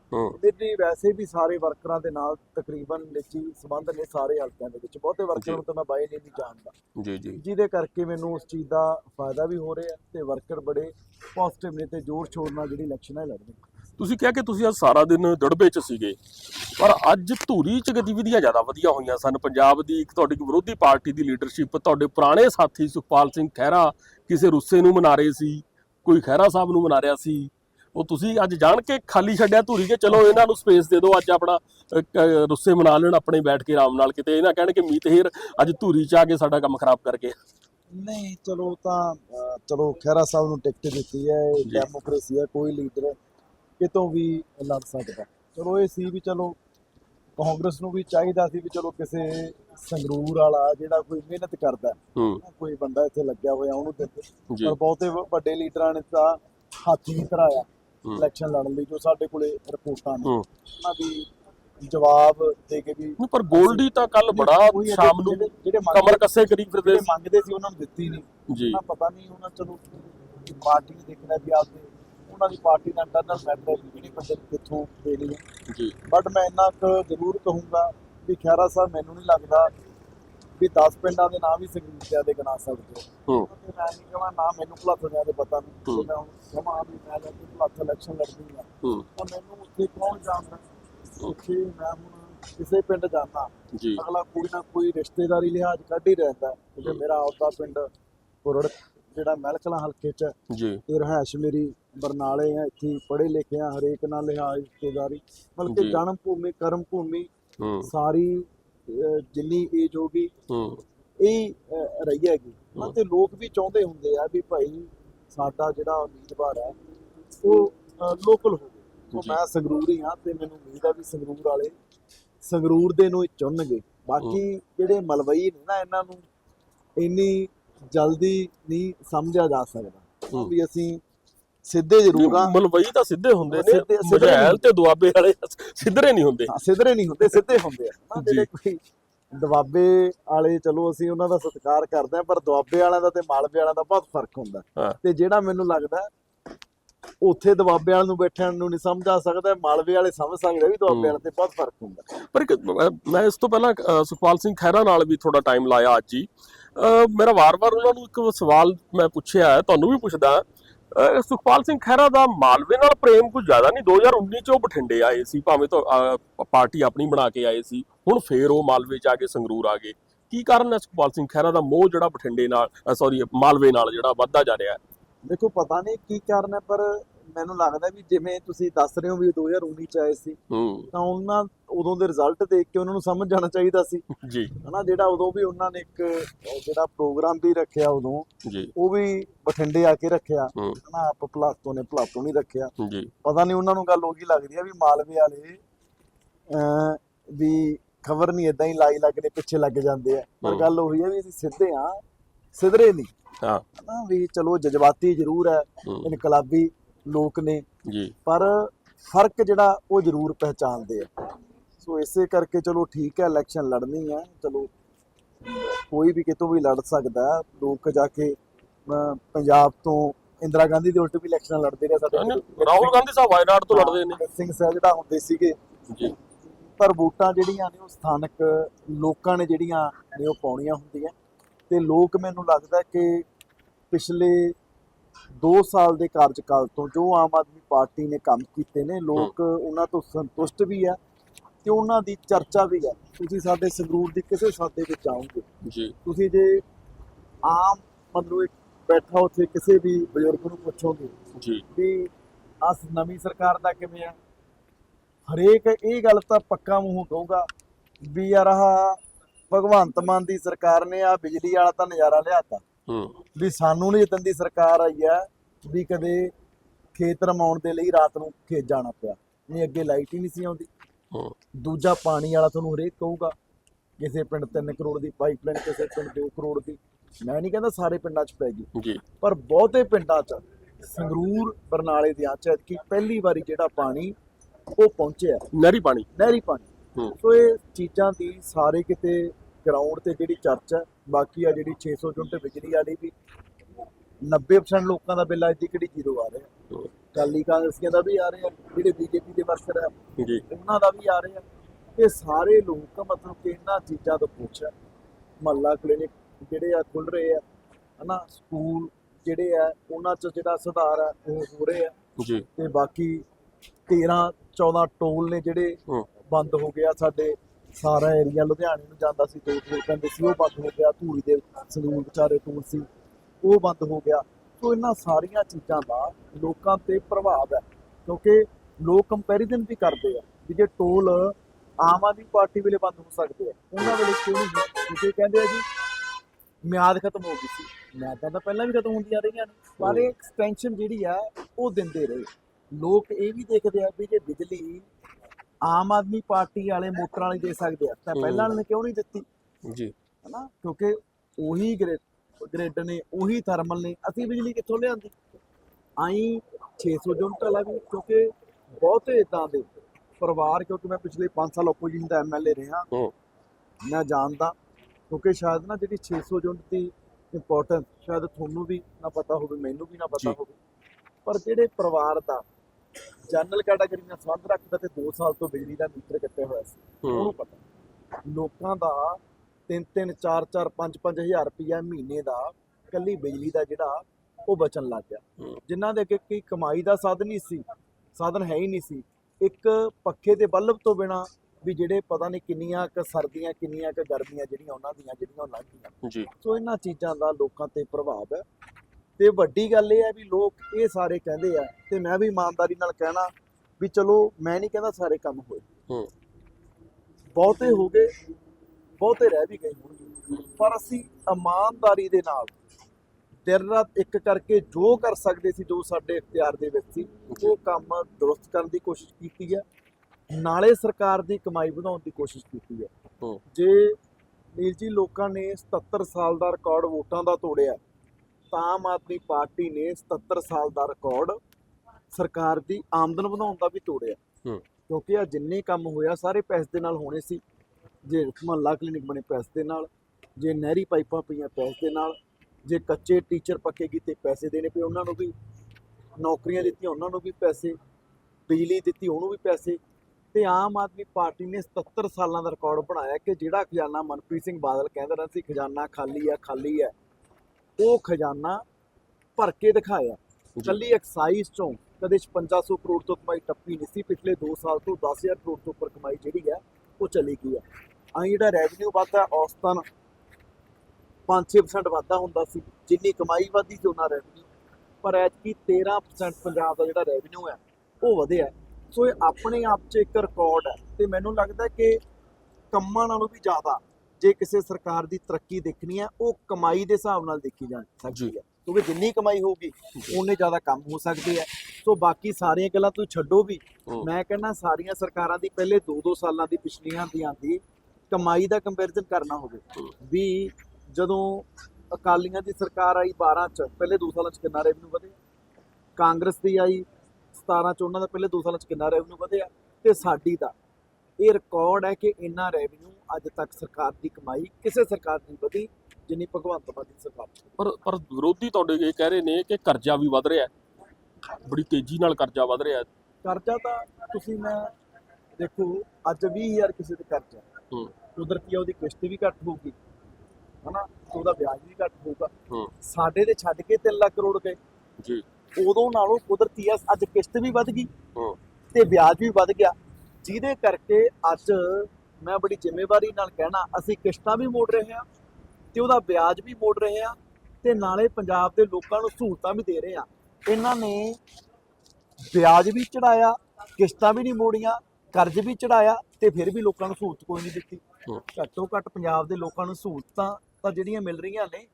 ਮੇਰੀ ਵੈਸੇ ਵੀ ਸਾਰੇ ਵਰਕਰਾਂ ਦੇ ਨਾਲ ਤਕਰੀਬਨ ਨਿੱਜੀ ਸੰਬੰਧ ਨੇ ਸਾਰੇ ਹਲਕਿਆਂ ਦੇ ਵਿੱਚ। ਬਹੁਤੇ ਵਰਕਰਾਂ ਨੂੰ ਤਾਂ ਮੈਂ ਬਾਈ ਨਹੀਂ ਜਾਣਦਾ। ਜੀ ਜੀ। ਜਿਹਦੇ ਕਰਕੇ ਮੈਨੂੰ ਉਸ ਚੀਜ਼ ਦਾ ਫਾਇਦਾ ਵੀ ਹੋ ਰਿਹਾ ਤੇ ਵਰਕਰ ਬੜੇ ਪੋਜ਼ਿਟਿਵ ਨੇ ਤੇ ਜ਼ੋਰ ਸ਼ੋਰ ਨਾਲ ਜਿਹੜੀ ਇਲੈਕਸ਼ਨ ਹੈ ਲੜਦੇ ਨੇ। ਤੁਸੀਂ ਕਿਹਾ ਕਿ ਤੁਸੀਂ ਅੱਜ ਸਾਰਾ ਦਿਨ ਦੜਬੇ 'ਚ ਸੀਗੇ। ਪਰ ਅੱਜ ਧੂਰੀ 'ਚ ਗਤੀਵਿਧੀਆਂ ਜ਼ਿਆਦਾ ਵਧੀਆ ਹੋਈਆਂ ਸਨ। ਪੰਜਾਬ ਦੀ ਇੱਕ ਤੁਹਾਡੀ ਵਿਰੋਧੀ ਪਾਰਟੀ ਦੀ ਲੀਡਰਸ਼ਿਪ ਤੁਹਾਡੇ ਪੁਰਾਣੇ ਸਾਥੀ ਸੁਖਪਾਲ ਸਿੰਘ ਖਹਿਰਾ ਕਿਸੇ ਰੁੱਸੇ ਨੂੰ ਮਨਾ ਰਹੇ ਸੀ ਕੋਈ ਖਹਿਰਾ ਸਾਹਿਬ ਨੂੰ ਮਨਾ ਰਿਹਾ ਸੀ। ਉਹ ਤੁਸੀਂ ਅੱਜ ਜਾਣ ਕੇ ਖਾਲੀ ਛੱਡਿਆ ਧੂਰੀ ਕੇ ਚਲੋ ਇਹਨਾਂ ਨੂੰ ਸਪੇਸ ਦੇ ਦਿਓ ਅੱਜ ਆਪਣਾ ਰੁੱਸੇ ਮਨਾ ਲੈਣ ਆਪਣੇ ਬੈਠ ਕੇ ਆਰਾਮ ਨਾਲ ਕਿਤੇ ਇਹ ਨਾ ਕਹਿਣ ਕਿ ਮੀਤ ਹੇਰ ਅੱਜ ਧੂਰੀ 'ਚ ਆ ਕੇ ਸਾਡਾ ਕੰਮ ਖਰਾਬ ਕਰਕੇ ਨਹੀਂ ਚਲੋ ਤਾਂ ਚਲੋ ਖਹਿਰਾ ਸਾਹਿਬ ਨੂੰ ਟਿਕਟ ਦਿੱਤੀ ਹੈ। ਡੈਮੋਕ੍ਰੇਸੀ ਹੈ ਕੋਈ ਲੀਡਰ ਕਿਤੋਂ ਵੀ ਲੜ ਸਕਦਾ। ਚਲੋ ਇਹ ਸੀ ਵੀ ਚਲੋ ਕਾਂਗਰਸ ਨੂੰ ਵੀ ਚਾਹੀਦਾ ਸੀ ਵੀ ਚਲੋ ਕਿਸੇ ਸੰਗਰੂਰ ਵਾਲਾ ਜਿਹੜਾ ਕੋਈ ਮਿਹਨਤ ਕਰਦਾ ਕੋਈ ਬੰਦਾ ਇੱਥੇ ਲੱਗਿਆ ਹੋਇਆ ਉਹਨੂੰ ਜੀ। ਪਰ ਬਹੁਤੇ ਵੱਡੇ ਲੀਡਰਾਂ ਨੇ ਤਾਂ ਹੱਥ ਹੀ ਧਰਾਇਆ ਇਲੈਕਸ਼ਨ ਲੜਨ ਲਈ ਜੋ ਸਾਡੇ ਕੋਲੇ ਰਿਪੋਰਟਾਂ ਨੇ। ਉਹਨਾਂ ਦੀ ਜਵਾਬ ਦੇ ਕੇ ਵੀ ਪਰ ਗੋਲਡੀ ਤਾਂ ਕੱਲ ਬੜਾ ਸ਼ਾਮ ਨੂੰ ਕਮਰ ਕੱਸੇ ਕਰੀ ਫਿਰਦੇ ਮੰਗਦੇ ਸੀ ਉਹਨਾਂ ਨੂੰ ਦਿੱਤੀ ਨਹੀਂ। ਜੀ। ਪਤਾ ਨਹੀਂ ਉਹਨਾਂ ਚਲੋ ਪਾਰਟੀ ਦੇਖਣਾ ਵੀ ਆਪਦੇ ਉਹਨਾਂ ਦੀ ਪਾਰਟੀ ਦਾ ਇੰਟਰਨਲ ਮੈਟਰ ਹੈ ਜਿਹੜੀ ਕਿੱਥੋਂ ਪੇੜੀ ਹੈ। ਜੀ। ਬਟ ਮੈਂ ਇੰਨਾ ਕੁ ਜ਼ਰੂਰ ਕਹੂੰਗਾ ਵੀ ਖਿਆਰਾ ਸਾਹਿਬ ਮੈਨੂੰ ਨਹੀਂ ਲੱਗਦਾ ਵੀ 10 ਪਿੰਡਾਂ ਦੇ ਨਾਮ ਹੀ ਸਿਗਨੇਚਰ ਦੇ ਗਣਾ ਸਕਦੇ ਹੋ। ਕੋਈ ਰਿਸ਼ਤੇਦਾਰੀ ਲਿਹਾਜ਼ ਕੱਢ ਹੀ ਰਹਿੰਦਾ ਮੇਰਾ ਆਪਦਾ ਪਿੰਡ ਜਿਹੜਾ ਮਹਿਲਕਲਾ ਹਲਕੇ ਚ ਜੀ। ਇਹ ਰਹਿائش ਮੇਰੀ ਬਰਨਾਲੇ ਆ ਇੱਥੇ ਪੜ੍ਹੇ ਲਿਖੇ ਆ ਹਰੇਕ ਨਾਲ ਲਿਹਾਜ਼ ਰਿਸ਼ਤੇਦਾਰੀ ਬਲਕਿ। ਜਨਮ ਭੂਮੀ ਕਰਮ ਭੂਮੀ ਸਾਰੀ ਜਿੰਨੀ ਏਜ ਹੋ ਗਈ ਇਹ ਰਹੀ ਹੈਗੀ। ਹਾਂ, ਤੇ ਲੋਕ ਵੀ ਚਾਹੁੰਦੇ ਹੁੰਦੇ ਆ ਵੀ ਭਾਈ ਸਾਡਾ ਜਿਹੜਾ ਉਮੀਦਵਾਰ ਹੈ ਉਹ ਲੋਕਲ ਹੋਵੇ। ਉਹ। ਮੈਂ ਸੰਗਰੂਰ ਹੀ ਹਾਂ ਤੇ ਮੈਨੂੰ ਉਮੀਦ ਆ ਵੀ ਸੰਗਰੂਰ ਵਾਲੇ ਸੰਗਰੂਰ ਦੇ ਨੂੰ ਚੁਣਨਗੇ। ਬਾਕੀ ਜਿਹੜੇ ਮਲਵਈ ਨੇ ਨਾ ਇਹਨਾਂ ਨੂੰ ਇੰਨੀ ਜਲਦੀ ਨਹੀਂ ਸਮਝਿਆ ਜਾ ਸਕਦਾ। ਵੀ ਅਸੀਂ ਸਿੱਧੇ ਜ਼ਰੂਰ ਆ ਮਲਵਈ ਤਾਂ ਸਿੱਧੇ ਹੁੰਦੇ ਨੇ ਮਜੈਲ। ਤੇ ਦੁਆਬੇ ਵਾਲੇ ਸਿੱਧਰੇ ਨਹੀਂ ਹੁੰਦੇ ਹਾਂ, ਸਿੱਧਰੇ ਨਹੀਂ ਹੁੰਦੇ ਸਿੱਧੇ ਹੁੰਦੇ ਆ। ਜਿਹੜੇ ਕੋਈ ਦਵਾਬੇ ਵਾਲੇ ਚਲੋ ਅਸੀਂ ਉਹਨਾਂ ਦਾ ਸਤਿਕਾਰ ਕਰਦੇ ਆ ਪਰ ਦੁਆਬੇ ਵਾਲਿਆਂ ਦਾ ਤੇ ਮਾਲਵੇ ਵਾਲਿਆਂ ਦਾ ਬਹੁਤ ਫ਼ਰਕ ਹੁੰਦਾ। ਤੇ ਜਿਹੜਾ ਮੈਨੂੰ ਲੱਗਦਾ ਉੱਥੇ ਦਵਾਬੇ ਵਾਲਿਆਂ ਨੂੰ ਬੈਠਣ ਨੂੰ ਨਹੀਂ ਸਮਝ ਸਕਦਾ ਮਾਲਵੇ ਵਾਲੇ ਸਮਝ ਸਕਦੇ ਵੀ ਹੂੰ। ਦੁਆਬੇ ਵਾਲਿਆਂ ਤੇ ਬਹੁਤ ਫ਼ਰਕ ਹੁੰਦਾ ਪਰ ਮੈਂ- ਇਸ ਤੋਂ ਪਹਿਲਾਂ ਸੁਖਪਾਲ ਸਿੰਘ ਖਹਿਰਾ ਨਾਲ ਵੀ ਥੋੜਾ ਟਾਈਮ ਲਾਇਆ ਅੱਜ ਹੀ ਮੇਰਾ ਵਾਰ-ਵਾਰ ਉਹਨਾਂ ਨੂੰ ਇੱਕ ਸਵਾਲ ਮੈਂ ਪੁੱਛਿਆ ਤੁਹਾਨੂੰ ਵੀ ਪੁੱਛਦਾ ਸੁਖਪਾਲ ਸਿੰਘ ਖਹਿਰਾ ਦਾ ਮਾਲਵੇ ਨਾਲ ਪ੍ਰੇਮ ਕੁਝ ਜ਼ਿਆਦਾ ਨਹੀਂ। 2019 ਚ ਉਹ ਬਠਿੰਡੇ ਆਏ ਸੀ, ਭਾਵੇਂ ਤਾਂ ਪਾਰਟੀ ਆਪਣੀ ਬਣਾ ਕੇ ਆਏ ਸੀ। ਹੁਣ ਫੇਰ ਉਹ ਮਾਲਵੇ ਚ ਆ ਕੇ ਸੰਗਰੂਰ ਆ ਗਏ। ਕੀ ਕਾਰਨ ਹੈ ਸੁਖਪਾਲ ਸਿੰਘ ਖਹਿਰਾ ਦਾ ਮੋਹ ਜਿਹੜਾ ਬਠਿੰਡੇ ਨਾਲ ਸੌਰੀ ਮਾਲਵੇ ਨਾਲ ਜਿਹੜਾ ਵੱਧਦਾ ਜਾ ਰਿਹਾ ਹੈ? ਦੇਖੋ, ਪਤਾ ਨਹੀਂ ਕੀ ਕਾਰਨ ਹੈ, ਪਰ ਮੈਨੂੰ ਲੱਗਦਾ ਵੀ ਜਿਵੇਂ ਤੁਸੀਂ ਦੱਸ ਰਹੇ ਹੋ ਵੀ 2019 ਚ ਆਏ ਸੀ ਤਾਂ ਉਹਨਾਂ ਉਦੋਂ ਦੇ ਰਿਜ਼ਲਟ ਦੇਖ ਕੇ ਉਹਨਾਂ ਨੂੰ ਸਮਝ ਜਾਣਾ ਚਾਹੀਦਾ ਸੀ। ਜੀ। ਹਨਾ ਜਿਹੜਾ ਉਦੋਂ ਵੀ ਉਹਨਾਂ ਨੇ ਇੱਕ ਜਿਹੜਾ ਪ੍ਰੋਗਰਾਮ ਵੀ ਰੱਖਿਆ ਉਦੋਂ ਜੀ। ਉਹ ਵੀ ਬਠਿੰਡੇ ਆ ਕੇ ਰੱਖਿਆ। ਹਨਾ ਆਪ ਪਲਾਤੋਂ ਨੇ ਪਲਾਤੋਂ ਨਹੀਂ ਰੱਖਿਆ। ਜੀ। ਪਤਾ ਨਹੀਂ ਉਹਨਾਂ ਨੂੰ ਗੱਲ ਉਹੀ ਲੱਗਦੀ ਆ ਵੀ ਮਾਲਵੇ ਵਾਲੇ ਵੀ ਖਬਰ ਨਹੀਂ ਇਦਾਂ ਹੀ ਲਾਈ ਲੱਗਨੇ ਪਿੱਛੇ ਲੱਗ ਜਾਂਦੇ ਆ। ਪਰ। ਗੱਲ ਉਹੀ ਆ ਵੀ ਅਸੀਂ ਸਿੱਧੇ ਆ ਸਿਧਰੇ ਨਹੀਂ। ਹਾਂ। ਵੀ ਚਲੋ ਜਜ਼ਬਾਤੀ ਜ਼ਰੂਰ ਹੂੰ। ਇਨਕਲਾਬੀ ਲੋਕ ਨੇ। ਜੀ। ਪਰ ਫ਼ਰਕ ਜਿਹੜਾ ਉਹ ਜ਼ਰੂਰ ਪਹਿਚਾਨਦੇ ਆ। ਸੋ ਇਸੇ ਕਰਕੇ ਚਲੋ ਠੀਕ ਹੈ ਇਲੈਕਸ਼ਨ ਲੜਨੀ ਹੈ। ਚਲੋ ਕੋਈ ਵੀ ਕਿਤੋਂ ਵੀ ਲੜ ਸਕਦਾ। ਲੋਕ ਜਾ ਕੇ ਪੰਜਾਬ ਤੋਂ ਇੰਦਰਾ ਗਾਂਧੀ ਦੇ ਉਲਟ ਵੀ ਇਲੈਕਸ਼ਨ ਲੜਦੇ ਰਹੇ ਸਾਡੇ ਰਾਹੁਲ ਗਾਂਧੀ ਸਾਹਿਬ ਵਾਇਨਾਡ ਤੋਂ ਲੜਦੇ ਨੇ। ਸਿੰਘ ਸਾਹਿਬ ਜਿਹੜਾ ਹੁੰਦੇ ਸੀਗੇ। ਜੀ। ਪਰ ਵੋਟਾਂ ਜਿਹੜੀਆਂ ਨੇ ਉਹ ਸਥਾਨਕ ਲੋਕਾਂ ਨੇ ਜਿਹੜੀਆਂ ਨੇ ਉਹ ਪਾਉਣੀਆਂ ਹੁੰਦੀਆਂ। ਤੇ ਲੋਕ ਮੈਨੂੰ ਲੱਗਦਾ ਕਿ ਪਿਛਲੇ 2 ਸਾਲ ਦੇ ਕਾਰਜਕਾਲ ਤੋਂ ਜੋ ਆਮ ਆਦਮੀ ਪਾਰਟੀ ਨੇ ਕੰਮ ਕੀਤੇ ਨੇ ਲੋਕ ਉਹਨਾਂ ਤੋਂ ਸੰਤੁਸ਼ਟ ਵੀ ਆ ਤੇ ਉਹਨਾਂ ਦੀ ਚਰਚਾ ਵੀ ਹੈ। ਤੁਸੀਂ ਸਾਡੇ ਸੰਗਰੂਰ ਦੀ ਕਿਸੇ ਸਾਦੇ ਵਿੱਚ ਜਾਓਗੇ। ਜੀ। ਤੁਸੀਂ ਜੇ ਆਮ ਮਤਲਬ ਇੱਕ ਬੈਠਾ ਉੱਥੇ ਕਿਸੇ ਵੀ ਬਜ਼ੁਰਗ ਨੂੰ ਪੁੱਛੋਗੇ ਜੀ। ਵੀ ਅਸ ਨਵੀਂ ਸਰਕਾਰ ਦਾ ਕਿਵੇਂ ਆ ਹਰੇਕ ਇਹ ਗੱਲ ਤਾਂ ਪੱਕਾ ਮੂੰਹੋਂ ਕਹੂਗਾ ਵੀ ਯਾਰ ਆਹ ਭਗਵੰਤ ਮਾਨ ਦੀ ਸਰਕਾਰ ਨੇ ਆ ਬਿਜਲੀ ਵਾਲਾ ਤਾਂ ਨਜ਼ਾਰਾ ਲਿਆਤਾ। ਵੀ ਸਾਨੂੰ ਨਹੀਂ ਜਿੱਦਣ ਦੀ ਸਰਕਾਰ ਆਈ ਆ ਵੀ ਕਦੇ ਖੇਤ ਰਮਾਉਣ ਦੇ ਲਈ ਰਾਤ ਨੂੰ ਖੇਤ ਜਾਣਾ ਪਿਆ। ਨਹੀਂ ਅੱਗੇ ਲਾਈਟ ਹੀ ਨਹੀਂ ਸੀ ਆਉਂਦੀ। ਹੂੰ। ਦੂਜਾ ਪਾਣੀ ਵਾਲਾ ਤੁਹਾਨੂੰ ਹਰੇਕ ਕਹੂਗਾ ਕਿਸੇ ਪਿੰਡ 3 ਕਰੋੜ ਦੀ ਪਾਈਪਲਾਈਨ ਕਿਸੇ ਪਿੰਡ 2 ਕਰੋੜ ਦੀ। ਮੈਂ ਨਹੀਂ ਕਹਿੰਦਾ ਸਾਰੇ ਪਿੰਡਾਂ 'ਚ ਪੈ ਗਈ। ਜੀ। ਪਰ ਬਹੁਤੇ ਪਿੰਡਾਂ 'ਚ ਸੰਗਰੂਰ ਬਰਨਾਲੇ ਦੇ ਚ ਕਿ ਪਹਿਲੀ ਵਾਰੀ ਜਿਹੜਾ ਪਾਣੀ ਉਹ ਪਹੁੰਚਿਆ। ਨਹਿਰੀ ਪਾਣੀ। ਨਹਿਰੀ ਪਾਣੀ। ਹੂੰ। ਸੋ ਇਹ ਚੀਜ਼ਾਂ ਦੀ ਸਾਰੇ ਕਿਤੇ ਗਰਾਊਂਡ ਤੇ ਜਿਹੜੀ ਚਰਚਾ ਬਾਕੀ ਆ ਜਿਹੜੀ 600 ਯੂਨਿਟ ਬਿਜਲੀ ਵਾਲੀ ਵੀ 90% ਲੋਕਾਂ ਦਾ ਬਿੱਲ ਅੱਜ ਦੀ ਕਿਹੜੀ ਜ਼ੀਰੋ ਆ ਰਿਹਾ। ਕਾਲੀ ਕਾਂਗਰਸੀਆਂ ਦਾ ਵੀ ਆ ਰਿਹਾ ਜਿਹੜੇ ਬੀਜੇਪੀ ਦੇ ਵਰਕਰ ਆ ਜੀ। ਉਹਨਾਂ ਦਾ ਵੀ ਆ ਰਿਹਾ। ਇਹ ਸਾਰੇ ਲੋਕ ਮਤਲਬ ਕਿ ਇਹਨਾਂ ਚੀਜ਼ਾਂ ਤੋਂ ਪੁੱਛ ਮਹੱਲਾ ਕਲੀਨਿਕ ਜਿਹੜੇ ਆ ਖੁੱਲ ਰਹੇ ਆ ਹਨਾ ਸਕੂਲ ਜਿਹੜੇ ਆ ਉਹਨਾਂ 'ਚ ਜਿਹੜਾ ਸੁਧਾਰ ਆ ਉਹ ਹੋ ਰਹੇ ਆ। ਜੀ। ਤੇ ਬਾਕੀ 13 14 ਟੋਲ ਨੇ ਜਿਹੜੇ ਬੰਦ ਹੋ ਗਿਆ ਸਾਡੇ ਸਾਰਾ ਏਰੀਆ ਲੁਧਿਆਣੇ ਨੂੰ ਜਾਂਦਾ ਸੀ, ਦੋ ਟੋਲ ਕਹਿੰਦੇ ਸੀ, ਉਹ ਬੰਦ ਹੋ ਗਿਆ, ਧੂਰੀ ਦੇ ਸੰਗਰੂਰ ਵਿਚਾਰੇ ਟੋਲ ਸੀ, ਉਹ ਬੰਦ ਹੋ ਗਿਆ। ਸੋ ਇਹਨਾਂ ਸਾਰੀਆਂ ਚੀਜ਼ਾਂ ਦਾ ਲੋਕਾਂ ਤੇ ਪ੍ਰਭਾਵ ਹੈ, ਕਿਉਂਕਿ ਲੋਕ ਕੰਪੈਰੀਜ਼ਨ ਵੀ ਕਰਦੇ ਆ ਵੀ ਜੇ ਟੋਲ ਆਮ ਆਦਮੀ ਪਾਰਟੀ ਵੇਲੇ ਬੰਦ ਹੋ ਸਕਦੇ ਆ, ਉਹਨਾਂ ਵੇਲੇ ਕਿਉਂ ਨਹੀਂ? ਕਿਉਂਕਿ ਕਹਿੰਦੇ ਆ ਜੀ, ਮਿਆਦ ਖਤਮ ਹੋ ਗਈ ਸੀ। ਮਿਆਦਾਂ ਤਾਂ ਪਹਿਲਾਂ ਵੀ ਖਤਮ ਹੁੰਦੀਆਂ ਰਹੀਆਂ ਨੇ, ਪਰ ਇਹ ਐਕਸਟੈਂਸ਼ਨ ਜਿਹੜੀ ਆ, ਉਹ ਦਿੰਦੇ ਰਹੇ। ਲੋਕ ਇਹ ਵੀ ਦੇਖਦੇ ਆ ਵੀ ਜੇ ਬਿਜਲੀ ਆਮ ਆਦਮੀ ਪਾਰਟੀ ਵਾਲੇ ਮੋਟਰਾਂ ਵਾਲੇ ਦੇ ਸਕਦੇ ਆ। ਤਾਂ। ਪਹਿਲਾਂ ਨੇ ਕਿਉਂ ਨਹੀਂ ਦਿੱਤੀ? ਜੀ। ਹਨਾ? ਕਿਉਂਕਿ ਉਹੀ ਗ੍ਰਿਡ ਨੇ ਉਹੀ ਥਰਮਲ ਨੇ ਅਸੀਂ ਬਿਜਲੀ ਕਿੱਥੋਂ ਲਿਆਂਦੀ? ਆਈ 600 ਯੂਨਿਟ ਵਾਲਾ ਵੀ ਕਿਉਂਕਿ ਬਹੁਤੇ ਇਦਾਂ ਦੇ ਪਰਿਵਾਰ ਕਿਉਂਕਿ ਮੈਂ ਪਿਛਲੇ 5 ਸਾਲ ਆਪੋਜੀਸ਼ਨ ਦਾ ਐਮਐਲਏ ਰਿਹਾ। ਹੂੰ। ਮੈਂ ਜਾਣਦਾ ਕਿਉਂਕਿ ਸ਼ਾਇਦ ਨਾ ਜਿਹੜੀ 600 ਯੂਨਿਟ ਦੀ ਇੰਪੋਰਟੈਂਸ ਸ਼ਾਇਦ ਤੁਹਾਨੂੰ ਵੀ ਨਾ ਪਤਾ ਹੋਵੇ ਮੈਨੂੰ ਵੀ ਨਾ ਪਤਾ। ਹੋਵੇ। ਪਰ ਜਿਹੜੇ ਪਰਿਵਾਰ ਦਾ ਜਨਰਲ ਕੈਟਾਗਰੀ ਨਾਲ ਸੰਬੰਧ ਰੱਖਦਾ ਤੇ 2 ਸਾਲ ਤੋਂ ਬਿਜਲੀ ਦਾ ਮੀਟਰ ਕੱਟਿਆ ਹੋਇਆ ਸੀ। ਉਹਨੂੰ ਪਤਾ। ਲੋਕਾਂ ਦਾ ਤਿੰਨ ਤਿੰਨ ਚਾਰ ਚਾਰ ਪੰਜ ਪੰਜ ਹਜ਼ਾਰ ਰੁਪਇਆ ਮਹੀਨੇ ਦਾ ਕੱਲੀ ਬਿਜਲੀ ਦਾ ਜਿਹੜਾ ਉਹ ਬਚਣ ਲੱਗ ਗਿਆ। ਜਿਨ੍ਹਾਂ ਦੇ ਅੱਗੇ ਕੋਈ ਕਮਾਈ ਦਾ ਸਾਧਨ ਨਹੀਂ ਸੀ ਸਾਧਨ ਹੈ ਹੀ ਨਹੀਂ ਸੀ ਇੱਕ ਪੱਖੇ ਦੇ ਬਲਬ ਤੋਂ ਬਿਨਾ ਵੀ ਜਿਹੜੇ ਪਤਾ ਨਹੀਂ ਕਿੰਨੀਆਂ ਕ ਸਰਦੀਆਂ ਕਿੰਨੀਆਂ ਕ ਗਰਮੀਆਂ ਜਿਹੜੀਆਂ ਉਹਨਾਂ ਦੀਆਂ ਜਿਹੜੀਆਂ ਉਹ ਗਈਆਂ ਜੀ। ਸੋ ਇਹਨਾਂ ਚੀਜ਼ਾਂ ਦਾ ਲੋਕਾਂ ਤੇ ਪ੍ਰਭਾਵ ਹੈ। ਤੇ ਵੱਡੀ ਗੱਲ ਇਹ ਹੈ ਵੀ ਲੋਕ ਇਹ ਸਾਰੇ ਕਹਿੰਦੇ ਆ ਤੇ ਮੈਂ ਵੀ ਇਮਾਨਦਾਰੀ ਨਾਲ ਕਹਿਣਾ ਵੀ ਚਲੋ ਮੈਂ ਨਹੀਂ ਕਹਿੰਦਾ ਸਾਰੇ ਕੰਮ ਹੋਏ। ਹੂੰ। ਬਹੁਤੇ ਹੋ ਗਏ ਬਹੁਤੇ ਰਹਿ ਵੀ ਗਏ ਪਰ ਅਸੀਂ ਇਮਾਨਦਾਰੀ ਦੇ ਨਾਲ ਦਿਨ ਰਾਤ ਇੱਕ ਕਰਕੇ ਜੋ ਕਰ ਸਕਦੇ ਸੀ ਜੋ ਸਾਡੇ ਇਖਤਿਆਰ ਦੇ ਵਿੱਚ ਸੀ ਉਹ ਕੰਮ ਦਰੁਸਤ ਕਰਨ ਦੀ ਕੋਸ਼ਿਸ਼ ਕੀਤੀ ਹੈ। ਨਾਲੇ ਸਰਕਾਰ ਦੀ ਕਮਾਈ ਵਧਾਉਣ ਦੀ ਕੋਸ਼ਿਸ਼ ਕੀਤੀ ਹੈ। ਹੂੰ। ਜੇ ਨੀਲ ਜੀ ਲੋਕਾਂ ਨੇ 77 ਸਾਲ ਦਾ ਰਿਕਾਰਡ ਵੋਟਾਂ ਦਾ ਤੋੜਿਆ ਤਾਂ ਆਮ ਆਦਮੀ ਪਾਰਟੀ ਨੇ 77 ਸਾਲ ਦਾ ਰਿਕਾਰਡ ਸਰਕਾਰ ਦੀ ਆਮਦਨ ਵਧਾਉਣ ਦਾ ਵੀ ਤੋੜਿਆ। ਕਿਉਂਕਿ ਆ ਜਿੰਨੇ ਕੰਮ ਹੋਇਆ ਸਾਰੇ ਪੈਸੇ ਦੇ ਨਾਲ ਹੋਣੇ ਸੀ। ਜੇ ਮਹੱਲਾ ਕਲੀਨਿਕ ਬਣੇ ਪੈਸੇ ਦੇ ਨਾਲ ਜੇ ਨਹਿਰੀ ਪਾਈਪਾਂ ਪਈਆਂ ਪੈਸੇ ਦੇ ਨਾਲ ਜੇ ਕੱਚੇ ਟੀਚਰ ਪੱਕੇ ਕੀਤੇ ਪੈਸੇ ਦੇਣੇ ਪਏ ਉਹਨਾਂ ਨੂੰ ਵੀ ਨੌਕਰੀਆਂ ਦਿੱਤੀਆਂ ਉਹਨਾਂ ਨੂੰ ਵੀ ਪੈਸੇ ਬਿਜਲੀ ਦਿੱਤੀ ਉਹਨੂੰ ਵੀ ਪੈਸੇ। ਤੇ ਆਮ ਆਦਮੀ ਪਾਰਟੀ ਨੇ 77 ਸਾਲਾਂ ਦਾ ਰਿਕਾਰਡ ਬਣਾਇਆ ਕਿ ਜਿਹੜਾ ਖਜ਼ਾਨਾ ਮਨਪ੍ਰੀਤ ਸਿੰਘ ਬਾਦਲ ਕਹਿੰਦਾ ਰਿਹਾ ਸੀ ਖਜ਼ਾਨਾ ਖਾਲੀ ਹੈ ਖਾਲੀ ਹੈ ਉਹ ਖਜ਼ਾਨਾ ਭਰ ਕੇ ਦਿਖਾਇਆ। ਕੱਲੀ ਐਕਸਾਈਜ਼ ਚੋਂ ਕਦੇ 5500 ਕਰੋੜ ਤੋਂ ਕਮਾਈ ਟੱਪੀ ਨਹੀਂ ਸੀ। ਪਿਛਲੇ 2 ਸਾਲ ਤੋਂ 10000 ਕਰੋੜ ਤੋਂ ਉੱਪਰ ਕਮਾਈ ਜਿਹੜੀ ਹੈ ਉਹ ਚਲੀ ਗਈ ਹੈ। ਆਹ ਜਿਹੜਾ ਰੈਵਨਿਊ ਵਾਧਾ ਔਸਤਨ 5-6% ਵਾਧਾ ਹੁੰਦਾ ਸੀ। ਜਿੰਨੀ ਕਮਾਈ ਵਧਦੀ ਸੀ ਉਹਨਾਂ ਰੈਵਨਿਊ ਪਰ ਐਤਕੀ 13% ਪੰਜਾਬ ਦਾ ਜਿਹੜਾ ਰੈਵਨਿਊ ਹੈ ਉਹ ਵਧਿਆ ਸੋ ਇਹ ਆਪਣੇ ਆਪ 'ਚ ਇੱਕ ਰਿਕਾਰਡ ਹੈ। ਤੇ ਮੈਨੂੰ ਲੱਗਦਾ ਕਿ ਕੰਮਾਂ ਨਾਲੋਂ ਵੀ ਜ਼ਿਆਦਾ ਜੇ ਕਿਸੇ ਸਰਕਾਰ ਦੀ ਤਰੱਕੀ ਦੇਖਣੀ ਹੈ ਉਹ ਕਮਾਈ ਦੇ ਹਿਸਾਬ ਨਾਲ ਦੇਖੀ ਜਾ ਸਕਦੀ। ਹੈ। ਕਿਉਂਕਿ ਜਿੰਨੀ ਕਮਾਈ ਹੋਊਗੀ ਉਨੇ ਜ਼ਿਆਦਾ ਕੰਮ ਹੋ ਸਕਦੇ ਆ ਸੋ ਬਾਕੀ ਸਾਰੀਆਂ ਗੱਲਾਂ ਤੁਸੀਂ ਛੱਡੋ ਵੀ। ਮੈਂ ਕਹਿੰਦਾ ਸਾਰੀਆਂ ਸਰਕਾਰਾਂ ਦੀ ਪਹਿਲੇ 2-2 ਸਾਲਾਂ ਦੀ ਪਿਛਲੀਆਂ ਦੀ ਕਮਾਈ ਦਾ ਕੰਪੈਰੀਜ਼ਨ ਕਰਨਾ ਹੋਵੇ। ਵੀ ਜਦੋਂ ਅਕਾਲੀਆਂ ਦੀ ਸਰਕਾਰ ਆਈ 12 ਚ ਪਹਿਲੇ 2 ਸਾਲਾਂ ਚ ਕਿੰਨਾ ਰੈਵਨਿਊ ਵਧਿਆ? ਕਾਂਗਰਸ ਦੀ ਆਈ 17 ਚ ਉਹਨਾਂ ਦਾ ਪਹਿਲੇ 2 ਸਾਲਾਂ ਚ ਕਿੰਨਾ ਰੈਵਨਿਊ ਵਧਿਆ? ਤੇ ਸਾਡੀ ਦਾ। ਇਹ ਰਿਕਾਰਡ ਹੈ ਕਿ ਇੰਨਾ ਰੈਵਨਿਊ ਅੱਜ ਤੱਕ ਸਰਕਾਰ ਦੀ ਕਮਾਈ ਕਿਸੇ ਸਰਕਾਰ ਦੀ ਵਧੀ ਜਿੰਨੀ ਭਗਵੰਤ ਮਾਨ ਦੀ ਸਰਕਾਰ ਪਰ ਪਰ ਵਿਰੋਧੀ ਤੁਹਾਡੇ ਇਹ ਕਹਿ ਰਹੇ ਨੇ ਕਿ ਕਰਜ਼ਾ ਵੀ ਵਧ ਰਿਹਾ ਹੈ। ਬੜੀ ਤੇਜ਼ੀ ਨਾਲ ਕਰਜ਼ਾ ਵਧ ਰਿਹਾ ਹੈ। ਕਰਜ਼ਾ ਤਾਂ ਤੁਸੀਂ ਮੈਂ ਦੇਖੋ ਅੱਜ 20000 ਕਿਸੇ ਦੇ ਕਰਜ਼ਾ ਹੂੰ। ਕੁਦਰਤੀ ਉਹਦੀ ਕਿਸ਼ਤ ਵੀ ਘੱਟ ਹੋਊਗੀ। ਹਨਾ? ਤੇ ਉਹਦਾ ਵਿਆਜ ਵੀ ਘੱਟ ਹੋਊਗਾ। ਹੂੰ। ਸਾਡੇ ਦੇ ਛੱਡ ਕੇ 3 ਲੱਖ ਕਰੋੜ ਗਏ। ਜੀ। ਉਦੋਂ ਨਾਲੋਂ ਕੁਦਰਤੀ ਆ ਅੱਜ ਕਿਸ਼ਤ ਵੀ ਵੱਧ ਗਈ। ਹੂੰ। ਤੇ ਵਿਆਜ ਵੀ ਵੱਧ ਗਿਆ। ਜਿਹਦੇ ਕਰਕੇ ਅੱਜ ਮੈਂ ਬੜੀ ਜ਼ਿੰਮੇਵਾਰੀ ਨਾਲ ਕਹਿਣਾ ਅਸੀਂ ਕਿਸ਼ਤਾਂ ਵੀ ਮੋੜ ਰਹੇ ਹਾਂ ਤੇ ਉਹਦਾ ਵਿਆਜ ਵੀ ਮੋੜ ਰਹੇ ਹਾਂ ਤੇ ਨਾਲੇ ਪੰਜਾਬ ਦੇ ਲੋਕਾਂ ਨੂੰ ਸਹੂਲਤਾਂ ਵੀ ਦੇ ਰਹੇ ਹਾਂ। ਇਹਨਾਂ ਨੇ ਵਿਆਜ ਵੀ ਚੜਾਇਆ ਕਿਸ਼ਤਾਂ ਵੀ ਨਹੀਂ ਮੋੜੀਆਂ ਕਰਜ਼ ਵੀ ਚੜਾਇਆ ਤੇ ਫਿਰ ਵੀ ਲੋਕਾਂ ਨੂੰ ਸਹੂਲਤ ਕੋਈ ਨਹੀਂ ਦਿੱਤੀ। ਘੱਟੋ ਘੱਟ ਪੰਜਾਬ ਦੇ ਲੋਕਾਂ ਨੂੰ ਸਹੂਲਤਾਂ ਤਾਂ ਜਿਹੜੀਆਂ ਮਿਲ ਰਹੀਆਂ ਨੇ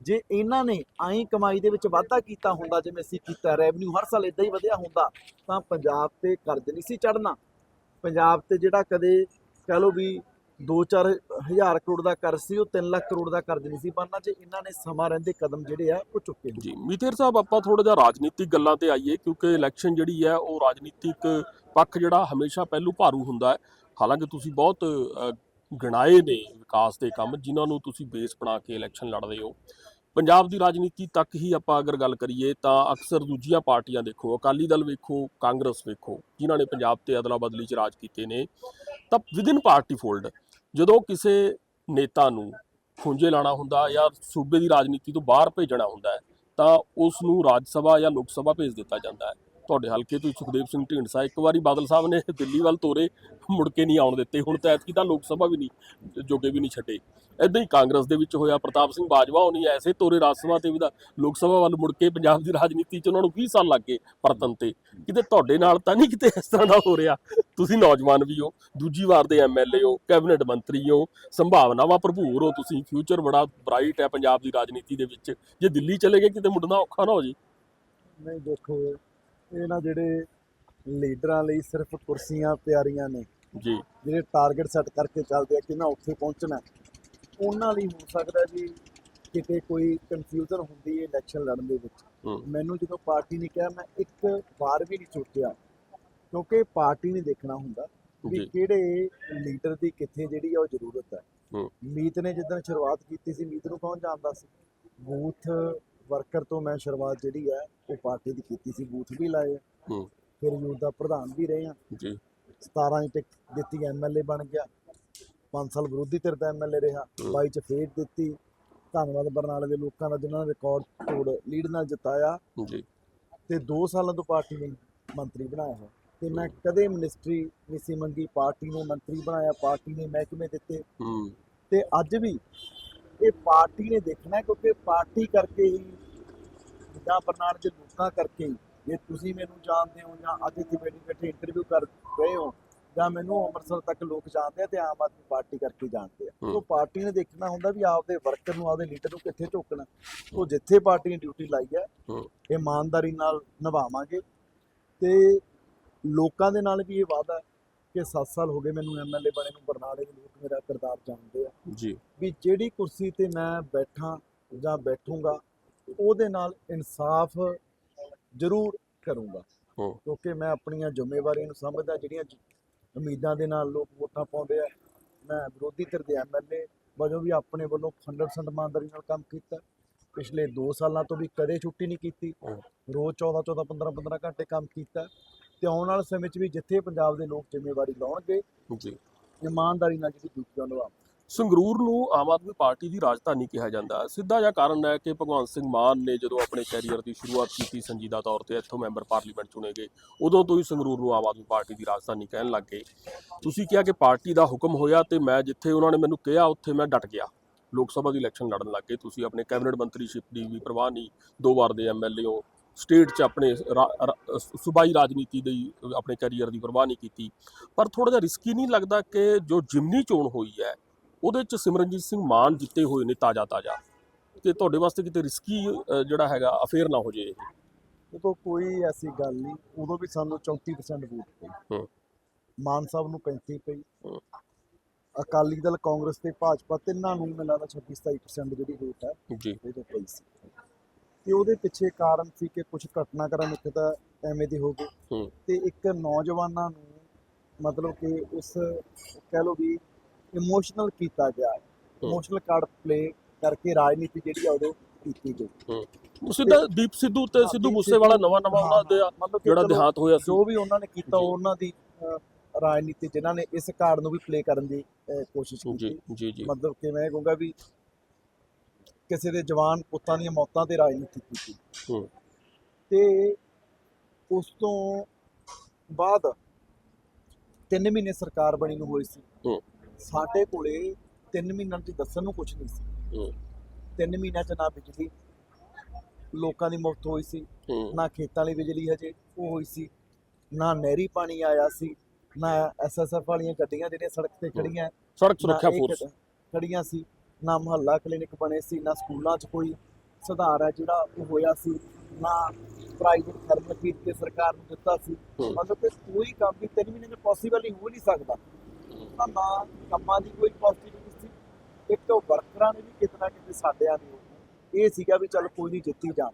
ਜੇ ਇਹਨਾਂ ਨੇ ਆਈ ਕਮਾਈ ਦੇ ਵਿੱਚ ਵਾਧਾ ਕੀਤਾ ਹੁੰਦਾ ਜਿਵੇਂ ਅਸੀਂ ਕੀਤਾ ਰੈਵਨਿਊ ਹਰ ਸਾਲ ਇਦਾਂ ਹੀ ਵਧਿਆ ਹੁੰਦਾ ਤਾਂ ਪੰਜਾਬ ਤੇ ਕਰਜ਼ ਨਹੀਂ ਸੀ ਚੜਨਾ ਪੰਜਾਬ ਤੇ ਜਿਹੜਾ ਕਦੇ ਕਹ ਲਓ ਵੀ 2-4 ਹਜ਼ਾਰ ਕਰੋੜ ਦਾ ਕਰਜ਼ ਸੀ, ਉਹ 3 ਲੱਖ ਕਰੋੜ ਦਾ ਕਰਜ਼ ਨਹੀਂ ਸੀ ਬਣਨਾ ਜੇ ਇਹਨਾਂ ਨੇ ਸਮਾਂ ਰਹਿੰਦੇ ਕਦਮ ਜਿਹੜੇ ਆ, ਉਹ ਚੁੱਕੇ ਨੇ। ਜੀ, ਮੀਤੇਰ ਸਾਹਿਬ, ਆਪਾਂ ਥੋੜਾ ਜਿਹਾ ਰਾਜਨੀਤਿਕ ਗੱਲਾਂ ਤੇ ਆਈਏ, ਕਿਉਂਕਿ ਇਲੈਕਸ਼ਨ ਜਿਹੜੀ ਹੈ, ਉਹ ਰਾਜਨੀਤਿਕ ਪੱਖ ਜਿਹੜਾ ਹਮੇਸ਼ਾ ਪਹਿਲੂ ਭਾਰੂ ਹੁੰਦਾ ਹੈ। ਹਾਲਾਂਕਿ ਤੁਸੀਂ ਬਹੁਤ ਗਿਣਾਏ ਨੇ ਵਿਕਾਸ ਦੇ ਕੰਮ, ਜਿਨ੍ਹਾਂ ਨੂੰ ਤੁਸੀਂ ਬੇਸ ਬਣਾ ਕੇ ਇਲੈਕਸ਼ਨ ਲੜਦੇ ਹੋ। ਪੰਜਾਬ ਦੀ ਰਾਜਨੀਤੀ ਤੱਕ ਹੀ ਆਪਾਂ ਅਗਰ ਗੱਲ ਕਰੀਏ ਤਾਂ ਅਕਸਰ ਦੂਜੀਆਂ ਪਾਰਟੀਆਂ ਦੇਖੋ, ਅਕਾਲੀ ਦਲ ਵੇਖੋ, ਕਾਂਗਰਸ ਵੇਖੋ, ਜਿਨ੍ਹਾਂ ਨੇ ਪੰਜਾਬ ਤੇ ਅਦਲਾ ਬਦਲੀ ਚ ਰਾਜ ਕੀਤੇ ਨੇ, ਤਾਂ ਵਿਦਿਨ ਪਾਰਟੀ ਫੋਲਡ ਜਦੋਂ ਕਿਸੇ ਨੇਤਾ ਨੂੰ ਖੁੰਝੇ ਲਾਣਾ ਹੁੰਦਾ ਜਾਂ ਸੂਬੇ ਦੀ ਰਾਜਨੀਤੀ ਤੋਂ ਬਾਹਰ ਭੇਜਣਾ ਹੁੰਦਾ ਤਾਂ ਉਸ ਨੂੰ ਰਾਜ ਸਭਾ ਜਾਂ ਲੋਕ ਸਭਾ ਭੇਜ ਦਿੱਤਾ ਜਾਂਦਾ ਹੈ। ਤੁਹਾਡੇ ਹਲਕੇ ਤੋਂ ਹੀ ਸੁਖਦੇਵ ਸਿੰਘ ਢੀਂਡਸਾ ਇੱਕ ਵਾਰੀ ਬਾਦਲ ਸਾਹਿਬ ਨੇ ਦਿੱਲੀ ਵੱਲ ਤੋਰੇ, ਮੁੜ ਕੇ ਨਹੀਂ ਆਉਣ ਦਿੱਤੇ। ਹੁਣ ਤਾਂ ਐਤਕੀ ਤਾਂ ਲੋਕ ਸਭਾ ਵੀ ਨਹੀਂ, ਜੋਗੇ ਵੀ ਨਹੀਂ ਛੱਡੇ। ਇਦਾਂ ਹੀ ਕਾਂਗਰਸ ਦੇ ਵਿੱਚ ਹੋਇਆ ਪ੍ਰਤਾਪ ਸਿੰਘ ਬਾਜਵਾ ਹੋਣੀ ਐਸੇ ਤੋਰੇ ਰਾਜ ਸਭਾ ਤੇ ਵੀ ਤਾਂ ਲੋਕ ਸਭਾ ਵੱਲ ਮੁੜ ਕੇ ਪੰਜਾਬ ਦੀ ਰਾਜਨੀਤੀ 'ਚ ਉਹਨਾਂ ਨੂੰ 20 ਸਾਲ ਲੱਗ ਗਏ ਪਰਤਨ ਤੇ। ਕਿਤੇ ਤੁਹਾਡੇ ਨਾਲ ਤਾਂ ਨਹੀਂ ਕਿਤੇ ਇਸ ਤਰ੍ਹਾਂ ਦਾ ਹੋ ਰਿਹਾ? ਤੁਸੀਂ ਨੌਜਵਾਨ ਵੀ ਹੋ, ਦੂਜੀ ਵਾਰ ਦੇ ਐਮਐਲਏ ਹੋ, ਕੈਬਨਿਟ ਮੰਤਰੀ ਹੋ, ਸੰਭਾਵਨਾਵਾਂ ਭਰਪੂਰ ਹੋ ਤੁਸੀਂ, ਫਿਊਚਰ ਬੜਾ ਬ੍ਰਾਈਟ ਹੈ ਪੰਜਾਬ ਦੀ ਰਾਜਨੀਤੀ ਦੇ ਵਿੱਚ। ਜੇ ਦਿੱਲੀ ਚਲੇ ਗਏ ਕਿਤੇ ਮੁੜਨਾ ਔਖਾ ਨਾ ਹੋ ਜੀ। ਨਹੀਂ ਦੇਖੋ ਇਹ ਨਾ ਜਿਹੜੇ ਲੀਡਰਾਂ ਲਈ ਸਿਰਫ ਕੁਰਸੀਆਂ ਪਿਆਰੀਆਂ ਨੇ ਜੀ। ਜਿਹੜੇ ਟਾਰਗੇਟ ਸੈੱਟ ਕਰਕੇ ਚੱਲਦੇ ਆ ਕਿ ਮੈਂ ਉੱਥੇ ਪਹੁੰਚਣਾ ਉਹਨਾਂ ਲਈ ਹੋ ਸਕਦਾ ਵੀ ਕਿਤੇ ਕੋਈ ਕਨਫਿਊਜ਼ਨ ਹੁੰਦੀ ਹੈ ਇਲੈਕਸ਼ਨ ਲੜਨ ਦੇ ਵਿੱਚ। ਮੈਨੂੰ ਜਦੋਂ ਪਾਰਟੀ ਨੇ ਕਿਹਾ ਮੈਂ ਇੱਕ ਵਾਰ ਵੀ ਨਹੀਂ ਸੋਚਿਆ ਕਿਉਂਕਿ ਪਾਰਟੀ ਨੇ ਦੇਖਣਾ ਹੁੰਦਾ ਵੀ ਜੀ। ਕਿਹੜੇ ਲੀਡਰ ਦੀ ਕਿੱਥੇ ਜਿਹੜੀ ਆ ਉਹ ਜ਼ਰੂਰਤ ਹੂੰ। ਮੀਤ ਨੇ ਜਿੱਦਾਂ ਸ਼ੁਰੂਆਤ ਕੀਤੀ ਸੀ ਮੀਤ ਨੂੰ ਕੌਣ ਜਾਣਦਾ ਸੀ? ਬੂਥ ਵਰਕਰ ਤੋਂ ਮੈਂ ਸ਼ੁਰੂਆਤ ਜਿਹੜੀ ਹੈ ਉਹ ਪਾਰਟੀ ਦੀ ਕੀਤੀ ਸੀ ਬੂਥ ਵੀ ਲਾਏ ਹੂੰ। ਫਿਰ ਯੂਥ ਦਾ ਪ੍ਰਧਾਨ ਵੀ ਰਹੇ ਹਾਂ ਜੀ। 17 ਦੀ ਟਿਕਟ ਦਿੱਤੀ ਐਮਐਲਏ ਬਣ ਗਿਆ। 5 ਸਾਲ ਵਿਰੋਧੀ ਧਿਰ ਦਾ ਐਮਐਲਏ ਰਿਹਾ। ਹੂੰ। 22 ਚ ਫੇਰ ਦਿੱਤੀ। ਧੰਨਵਾਦ ਬਰਨਾਲੇ ਦੇ ਲੋਕਾਂ ਦਾ ਜਿਨ੍ਹਾਂ ਨੇ ਰਿਕਾਰਡ ਤੋੜ ਲੀਡ ਨਾਲ ਜਿਤਾਇਆ। ਜੀ। ਤੇ 2 ਸਾਲਾਂ ਤੋਂ ਪਾਰਟੀ ਨੇ ਮੰਤਰੀ ਬਣਾਇਆ ਹੈ ਤੇ ਮੈਂ ਕਦੇ ਮਿਨਿਸਟਰੀ ਨਹੀਂ ਸੀ ਮੰਗੀ। ਪਾਰਟੀ ਨੇ ਮੰਤਰੀ ਬਣਾਇਆ ਪਾਰਟੀ ਨੇ ਮਹਿਕਮੇ ਦਿੱਤੇ। ਹੂੰ। ਤੇ ਅੱਜ ਵੀ ਇਹ ਪਾਰਟੀ ਨੇ ਦੇਖਣਾ ਕਿਉਂਕਿ ਪਾਰਟੀ ਕਰਕੇ ਹੀ ਜਾਂ ਬਰਨਾਲੇ ਦੇ ਲੋਕਾਂ ਕਰਕੇ ਹੀ ਜੇ ਤੁਸੀਂ ਮੈਨੂੰ ਜਾਣਦੇ ਹੋ ਜਾਂ ਅੱਜ ਇੱਥੇ ਬੈਠੇ ਬੈਠੇ ਇੰਟਰਵਿਊ ਕਰ ਰਹੇ ਹੋ ਜਾਂ ਮੈਨੂੰ ਅੰਮ੍ਰਿਤਸਰ ਤੱਕ ਲੋਕ ਜਾਣਦੇ ਆ ਤੇ ਆਮ ਆਦਮੀ ਪਾਰਟੀ ਕਰਕੇ ਜਾਣਦੇ ਆ। ਉਹ ਪਾਰਟੀ ਨੇ ਦੇਖਣਾ ਹੁੰਦਾ ਵੀ ਆਪਦੇ ਵਰਕਰ ਨੂੰ ਆਪਦੇ ਲੀਡਰ ਨੂੰ ਕਿੱਥੇ ਝੋਕਣਾ ਉਹ ਜਿੱਥੇ ਪਾਰਟੀ ਨੇ ਡਿਊਟੀ ਲਾਈ ਹੈ। ਇਮਾਨਦਾਰੀ ਨਾਲ ਨਿਭਾਵਾਂਗੇ ਤੇ ਲੋਕਾਂ ਦੇ ਨਾਲ ਵੀ ਇਹ ਵਾਅਦਾ ਹੈ ਕਿ 7 ਸਾਲ ਹੋ ਗਏ ਮੈਨੂੰ ਐਮਐਲਏ ਬਣੇ ਨੂੰ ਬਰਨਾਲੇ ਦੇ ਲੋਕ ਮੇਰਾ ਕਿਰਦਾਰ ਜਾਣਦੇ ਆ। ਜੀ। ਵੀ ਜਿਹੜੀ ਕੁਰਸੀ ਤੇ ਮੈਂ ਬੈਠਾਂ ਜਾਂ ਬੈਠੂੰਗਾ ਉਹਦੇ ਨਾਲ ਇਨਸਾਫ ਜ਼ਰੂਰ ਕਰੂੰਗਾ। ਕਿਉਂਕਿ ਮੈਂ ਆਪਣੀਆਂ ਜ਼ਿੰਮੇਵਾਰੀਆਂ ਨੂੰ ਸਮਝਦਾ ਜਿਹੜੀਆਂ ਉਮੀਦਾਂ ਦੇ ਨਾਲ ਲੋਕ ਵੋਟਾਂ ਪਾਉਂਦੇ ਆ। ਮੈਂ ਵਿਰੋਧੀ ਧਿਰ ਦੇ ਐਮਐਲਏ ਵਜੋਂ ਵੀ ਆਪਣੇ ਵੱਲੋਂ 100% ਇਮਾਨਦਾਰੀ ਨਾਲ ਕੰਮ ਕੀਤਾ। ਪਿਛਲੇ 2 ਸਾਲਾਂ ਤੋਂ ਵੀ ਕਦੇ ਛੁੱਟੀ ਨਹੀਂ ਕੀਤੀ। ਰੋਜ਼ 14 14 15 15 ਘੰਟੇ ਕੰਮ ਕੀਤਾ। ਤੇ ਆਉਣ ਵਾਲੇ ਸਮੇਂ 'ਚ ਵੀ ਜਿੱਥੇ ਪੰਜਾਬ ਦੇ ਲੋਕ ਜ਼ਿੰਮੇਵਾਰੀ ਲਾਉਣਗੇ ਜੀ। ਇਮਾਨਦਾਰੀ ਨਾਲ ਜਿਹੜੀ ਡਿਊਟੀ ਨਿਭਾਵਾਂਗੇ ਸੰਗਰੂਰ ਨੂੰ ਆਮ ਆਦਮੀ ਪਾਰਟੀ ਦੀ ਰਾਜਧਾਨੀ ਕਿਹਾ ਜਾਂਦਾ ਸਿੱਧਾ ਜਿਹਾ ਕਾਰਨ ਹੈ ਕਿ ਭਗਵੰਤ ਸਿੰਘ ਮਾਨ ਨੇ ਜਦੋਂ ਆਪਣੇ ਕੈਰੀਅਰ ਦੀ ਸ਼ੁਰੂਆਤ ਕੀਤੀ ਸੰਜੀਦਾ ਤੌਰ ਤੇ ਇੱਥੋਂ ਮੈਂਬਰ ਪਾਰਲੀਮੈਂਟ ਚੁਣੇ ਗਏ ਉਦੋਂ ਤੋਂ ਹੀ ਸੰਗਰੂਰ ਨੂੰ ਆਮ ਆਦਮੀ ਪਾਰਟੀ ਦੀ ਰਾਜਧਾਨੀ ਕਹਿਣ ਲੱਗ ਗਏ। ਤੁਸੀਂ ਕਿਹਾ ਕਿ ਪਾਰਟੀ ਦਾ ਹੁਕਮ ਹੋਇਆ ਤੇ ਮੈਂ ਜਿੱਥੇ ਉਹਨਾਂ ਨੇ ਮੈਨੂੰ ਕਿਹਾ ਉੱਥੇ ਮੈਂ ਡਟ ਗਿਆ। ਲੋਕ ਸਭਾ ਦੀ ਇਲੈਕਸ਼ਨ ਲੜਨ ਲੱਗ ਗਏ। ਤੁਸੀਂ ਆਪਣੇ ਕੈਬਨਿਟ ਮੰਤਰੀਸ਼ਿਪ ਦੀ ਵੀ ਪ੍ਰਵਾਹ ਨਹੀਂ ਦੋ ਵਾਰ ਦੇ ਐਮਐਲਏ ਹੋ ਸਟੇਟ 'ਚ ਆਪਣੇ ਸੂਬਾਈ ਰਾਜਨੀਤੀ ਦੀ ਆਪਣੇ ਕੈਰੀਅਰ ਦੀ ਪ੍ਰਵਾਹ ਨਹੀਂ ਕੀਤੀ। ਪਰ ਥੋੜਾ ਜਿਹਾ ਰਿਸਕੀ ਨਹੀਂ ਲੱਗਦਾ ਕਿ ਜੋ ਜਿਮਨੀ ਚੋਣ ਹੋਈ ਹੈ ਉਹਦੇ 'ਚ ਸਿਮਰਨਜੀਤ ਸਿੰਘ ਮਾਨ ਜਿੱਤੇ ਹੋਏ ਨੇ ਤਾਜ਼ਾ ਤਾਜ਼ਾ ਤੇ ਤੁਹਾਡੇ ਵਾਸਤੇ ਕਿਤੇ ਰਿਸਕੀ ਜਿਹੜਾ ਹੈਗਾ ਅਫੇਅਰ ਨਾ ਹੋ ਜੇ ਇਹ? ਦੇਖੋ ਕੋਈ ਐਸੀ ਗੱਲ ਨਹੀਂ। ਉਦੋਂ ਵੀ ਸਾਨੂੰ 34% ਵੋਟ ਪਈ। ਮਾਨ ਸਾਹਿਬ ਨੂੰ 35 ਪਈ। ਅਕਾਲੀ ਦਲ ਕਾਂਗਰਸ ਤੇ ਭਾਜਪਾ ਤਿੰਨਾਂ ਨੂੰ ਮਿਲਾ ਦਾ 26 27% ਜਿਹੜੀ ਵੋਟ ਹੈ ਜੀ। ਉਹਦੇ ਪਈ ਸੀ। ਤੇ ਉਹਦੇ ਪਿੱਛੇ ਕਾਰਨ ਸੀ ਕਿ ਕੁਝ ਘਟਨਾਕ੍ਰਮ ਇੱਕ ਤਾਂ ਐਵੇਂ ਦੇ ਹੋ ਹੂੰ। ਤੇ ਇੱਕ ਨੌਜਵਾਨਾਂ ਨੂੰ ਮਤਲਬ ਕਿ ਉਸ ਕਹਿ ਲਓ ਵੀ ਇਮੋਸ਼ਨਲ ਕੀਤਾ ਗਿਆ। ਇਮੋਸ਼ਨਲ ਕਾਰਡ ਪਲੇ ਕਰਕੇ ਰਾਜਨੀਤੀ ਜਿਹੜੀ ਆ ਉਦੋਂ ਕੀਤੀ ਗਈ। ਸਿੱਧਾ ਦੀਪ ਸਿੱਧੂ ਤੇ ਸਿੱਧੂ ਮੂਸੇਵਾਲਾ ਨਵਾਂ ਨਵਾਂ ਉਹਨਾਂ ਦੇ ਜਿਹੜਾ ਦੇਹਾਂਤ ਹੋਇਆ ਸੀ। ਜੋ ਵੀ ਉਹਨਾਂ ਨੇ ਕੀਤਾ। ਉਹਨਾਂ ਦੀ ਰਾਜਨੀਤੀ ਜਿਨ੍ਹਾਂ ਨੇ ਇਸ ਕਾਰਡ ਨੂੰ ਵੀ ਪਲੇ ਕਰਨ ਦੀ ਕੋਸ਼ਿਸ਼ ਕੀਤੀ। ਜੀ ਜੀ। ਮਤਲਬ ਕਿ ਮੈਂ ਕਹੂੰਗਾ ਵੀ ਕਿਸੇ ਦੇ ਜਵਾਨ ਪੁੱਤਾਂ ਦੀਆਂ ਮੌਤਾਂ ਤੇ ਰਾਜਨੀਤੀ ਕੀਤੀ ਹੂੰ। ਤੇ ਉਸ ਤੋਂ ਬਾਅਦ 3 ਮਹੀਨੇ ਸਰਕਾਰ ਬਣੀ ਨੂੰ ਹੋਈ ਸੀ। ਹੂੰ। ਸਾਡੇ ਕੋਲੇ 3 ਮਹੀਨਿਆਂ ਚ ਦੱਸਣ ਨੂੰ ਕੁਝ ਨਹੀਂ ਸੀ। ਹੂੰ। 3 ਮਹੀਨਿਆਂ ਚ ਨਾ ਬਿਜਲੀ ਲੋਕਾਂ ਦੀ ਮੁਫਤ ਹੋਈ ਸੀ। ਨਾ ਖੇਤਾਂ ਲਈ ਬਿਜਲੀ ਹਜੇ ਉਹ ਹੋਈ ਸੀ। ਨਾ ਨਹਿਰੀ ਪਾਣੀ ਆਇਆ ਸੀ। ਨਾ ਐਸਐਸਐਫ ਵਾਲੀਆਂ ਗੱਡੀਆਂ ਜਿਹੜੀਆਂ ਸੜਕ ਤੇ ਖੜੀਆਂ। ਸੜਕ ਸੁਰੱਖਿਆ ਫੋਰਸ ਖੜ- ਖੜੀਆਂ ਸੀ। ਨਾ ਮੁਹੱਲਾ ਕਲੀਨਿਕ ਬਣੇ ਸੀ ਨਾ ਸਕੂਲਾਂ 'ਚ ਕੋਈ ਸੁਧਾਰ ਹੈ ਜਿਹੜਾ ਉਹ ਹੋਇਆ ਸੀ ਨਾ ਪ੍ਰਾਈਵੇਟ ਖਰਚ ਕੀਤ ਕੇ ਸਰਕਾਰ ਨੂੰ ਦਿੱਤਾ ਸੀ। ਮਤਲਬ ਕਿ ਕੋਈ ਕੰਮ ਵੀ ਤਿੰਨ ਮਹੀਨੇ 'ਚ ਪੋਸੀਬਲ ਹੀ ਹੋ ਨਹੀਂ ਸਕਦਾ। ਤਾਂ ਨਾ ਕੰਮਾਂ ਦੀ ਕੋਈ ਪੋਜ਼ਿਟਿਵਿਟੀ ਸੀ। ਇੱਕ ਵਰਕਰਾਂ ਨੇ ਵੀ ਕਿਤਨਾ ਕਿਤੇ ਸਾਡਿਆਂ ਨੇ ਇਹ ਸੀਗਾ ਵੀ ਚੱਲ ਕੋਈ ਨਹੀਂ ਜਿੱਤੀ ਜਾਣ।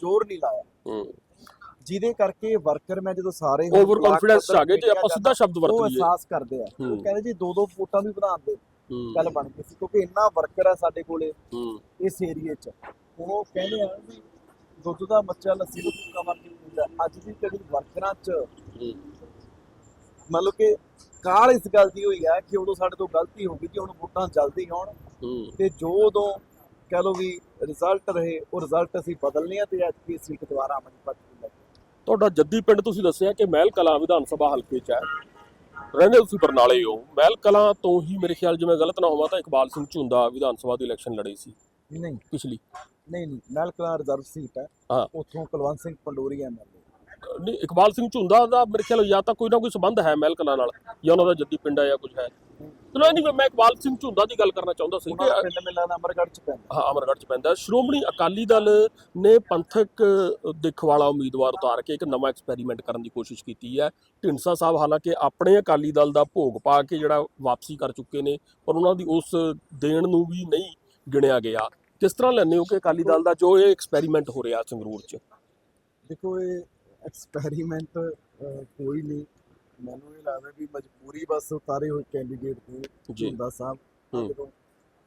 ਜ਼ੋਰ ਨਹੀਂ ਲਾਇਆ। ਜਿਹਦੇ ਕਰਕੇ ਵਰਕਰ ਮੈਂ ਜਦੋਂ ਸਾਰੇ ਓਵਰ ਪੱਧਰ ਆ ਗਏ ਜੇ ਆਪਾਂ ਸਿੱਧਾ ਸ਼ਬਦ ਉਹ ਵਰਤ ਲਈਏ। ਅਹਿਸਾਸ ਕਰਦੇ ਆ। ਉਹ ਕਹਿੰਦੇ ਜੀ ਦੋ ਦੋ ਵੋਟਾਂ ਵੀ ਵਧਾਉਣ ਦੇ ਹੂੰ ਗੱਲ ਬਣ ਗਈ ਸੀ ਕਿਉਂਕਿ ਇੰਨਾ ਵਰਕਰ ਆ ਸਾਡੇ ਕੋਲੇ ਹੂੰ। ਇਸ ਏਰੀਏ 'ਚ। ਉਹ ਕਹਿੰਦੇ ਆ ਵੀ ਦੁੱਧ ਦਾ ਬੱਚਾ ਲੱਸੀ ਨੂੰ ਭੁੱਖਾ ਮਰ ਕੇ ਪੀਂਦਾ ਅੱਜ ਦੀ ਘੜੀ ਵਰਕਰਾਂ 'ਚ ਹੂੰ। ਮਤਲਬ ਕਿ ਕਾਲ ਇਸ ਗੱਲ ਦੀ ਹੋਈ ਹੈ ਕਿ ਉਦੋਂ ਸਾਡੇ ਤੋਂ ਗਲਤੀ ਹੋ ਗਈ ਕਿ ਹੁਣ ਵੋਟਾਂ ਜਲਦੀ ਆਉਣ ਤੇ ਜੋ ਉਦੋਂ ਕਹਿ ਲਓ ਵੀ ਰਿਜ਼ਲਟ ਰਹੇ ਉਹ ਰਿਜ਼ਲਟ ਅਸੀਂ ਬਦਲਨੇ ਆ ਤੇ ਅੱਜ ਦੀ ਸੀਟ ਦੁਬਾਰਾ ਆਮ ਆਦਮੀ ਪਾਰਟੀ ਨੂੰ ਲੈ ਕੇ। ਤੁਹਾਡਾ ਜੱਦੀ ਪਿੰਡ ਤੁਸੀਂ ਦੱਸਿਆ ਕਿ ਮਹਿਲ ਕਲਾਂ ਵਿਧਾਨ ਸਭਾ ਹਲਕੇ 'ਚ ਹੈ। ਰਹਿੰਦੇ ਤੁਸੀਂ ਬਰਨਾਲੇ ਹੋ। ਮਹਿਲ ਕਲਾਂ ਤੋਂ ਹੀ ਮੇਰੇ ਖਿਆਲ ਜਿਵੇਂ ਗਲਤ ਨਾ ਹੋਵਾਂ ਤਾਂ ਇਕਬਾਲ ਸਿੰਘ ਝੁੰਦਾ ਵਿਧਾਨ ਸਭਾ ਦੀ ਇਲੈਕਸ਼ਨ ਲੜੀ ਸੀ। ਨਹੀਂ। ਪਿਛਲੀ। ਨਹੀਂ ਨਹੀਂ ਮਹਿਲ ਕਲਾਂ ਰਿਜ਼ਰਵ ਸੀਟ ਹੈ। ਹਾਂ। ਉੱਥੋਂ ਕੁਲਵੰਤ ਸਿੰਘ ਪੰਡੋਰੀ ਐਮਐਲਏ ਅਹ ਨਹੀਂ ਇਕਬਾਲ ਸਿੰਘ ਝੁੰਦਾ ਦਾ ਮੇਰੇ ਖਿਆਲ ਜਾਂ ਤਾਂ ਕੋਈ ਨਾ ਕੋਈ ਸੰਬੰਧ ਹੈ ਮਹਿਲ ਕਲਾਂ ਨਾਲ ਜਾਂ ਉਹਨਾਂ ਦਾ ਜੱਦੀ ਪਿੰਡ ਹੈ ਜਾਂ ਕੁਝ ਹੈ। ਚਲੋ ਨਹੀਂ ਮੈਂ ਇਕਬਾਲ ਸਿੰਘ ਝੁੰਦਾ ਦੀ ਗੱਲ ਕਰਨਾ ਚਾਹੁੰਦਾ ਸੀ ਕਿ ਪਿੰਡ ਮਿਲਾਂ ਅਮਰਗੜ੍ਹ ਚ ਪੈਂਦਾ। ਹਾਂ ਅਮਰਗੜ੍ਹ ਚ ਪੈਂਦਾ। ਸ਼੍ਰੋਮਣੀ ਅਕਾਲੀ ਦਲ ਨੇ ਪੰਥਕ ਅ, ਦਿੱਖ ਵਾਲਾ ਉਮੀਦਵਾਰ ਉਤਾਰ ਕੇ ਇੱਕ ਨਵਾਂ ਐਕਸਪੈਰੀਮੈਂਟ ਕਰਨ ਦੀ ਕੋਸ਼ਿਸ਼ ਕੀਤੀ ਹੈ। ਢਿੰਡਸਾ ਸਾਹਿਬ ਹਾਲਾਂਕਿ ਆਪਣੇ ਅਕਾਲੀ ਦਲ ਦਾ ਭੋਗ ਪਾ ਕੇ ਜਿਹੜਾ ਵਾਪਸੀ ਕਰ ਚੁੱਕੇ ਨੇ ਪਰ ਉਹਨਾਂ ਦੀ ਉਸ ਦੇਣ ਨੂੰ ਵੀ ਨਹੀਂ ਗਿਣਿਆ ਗਿਆ। ਕਿਸ ਤਰ੍ਹਾਂ ਲੈਂਦੇ ਹੋ ਕਿ ਅਕਾਲੀ ਦਲ ਦਾ ਜੋ ਇਹ ਐਕਸਪੈਰੀਮੈਂਟ ਹੋ ਰਿਹਾ ਸੰਗਰੂਰ ਚ? ਦੇਖੋ ਇਹ ਐਕਸਪੈਰੀਮੈਂਟ ਕੋਈ ਨਹੀਂ। ਮੈਨੂੰ ਇਹ ਲੱਗਦਾ ਵੀ ਮਜਬੂਰੀ ਬਸ ਉਤਾਰੇ ਹੋਏ ਕੈਂਡੀਡੇਟ ਜੀ। ਝੁੰਦਾ ਸਾਹਿਬ। ਜਦੋਂ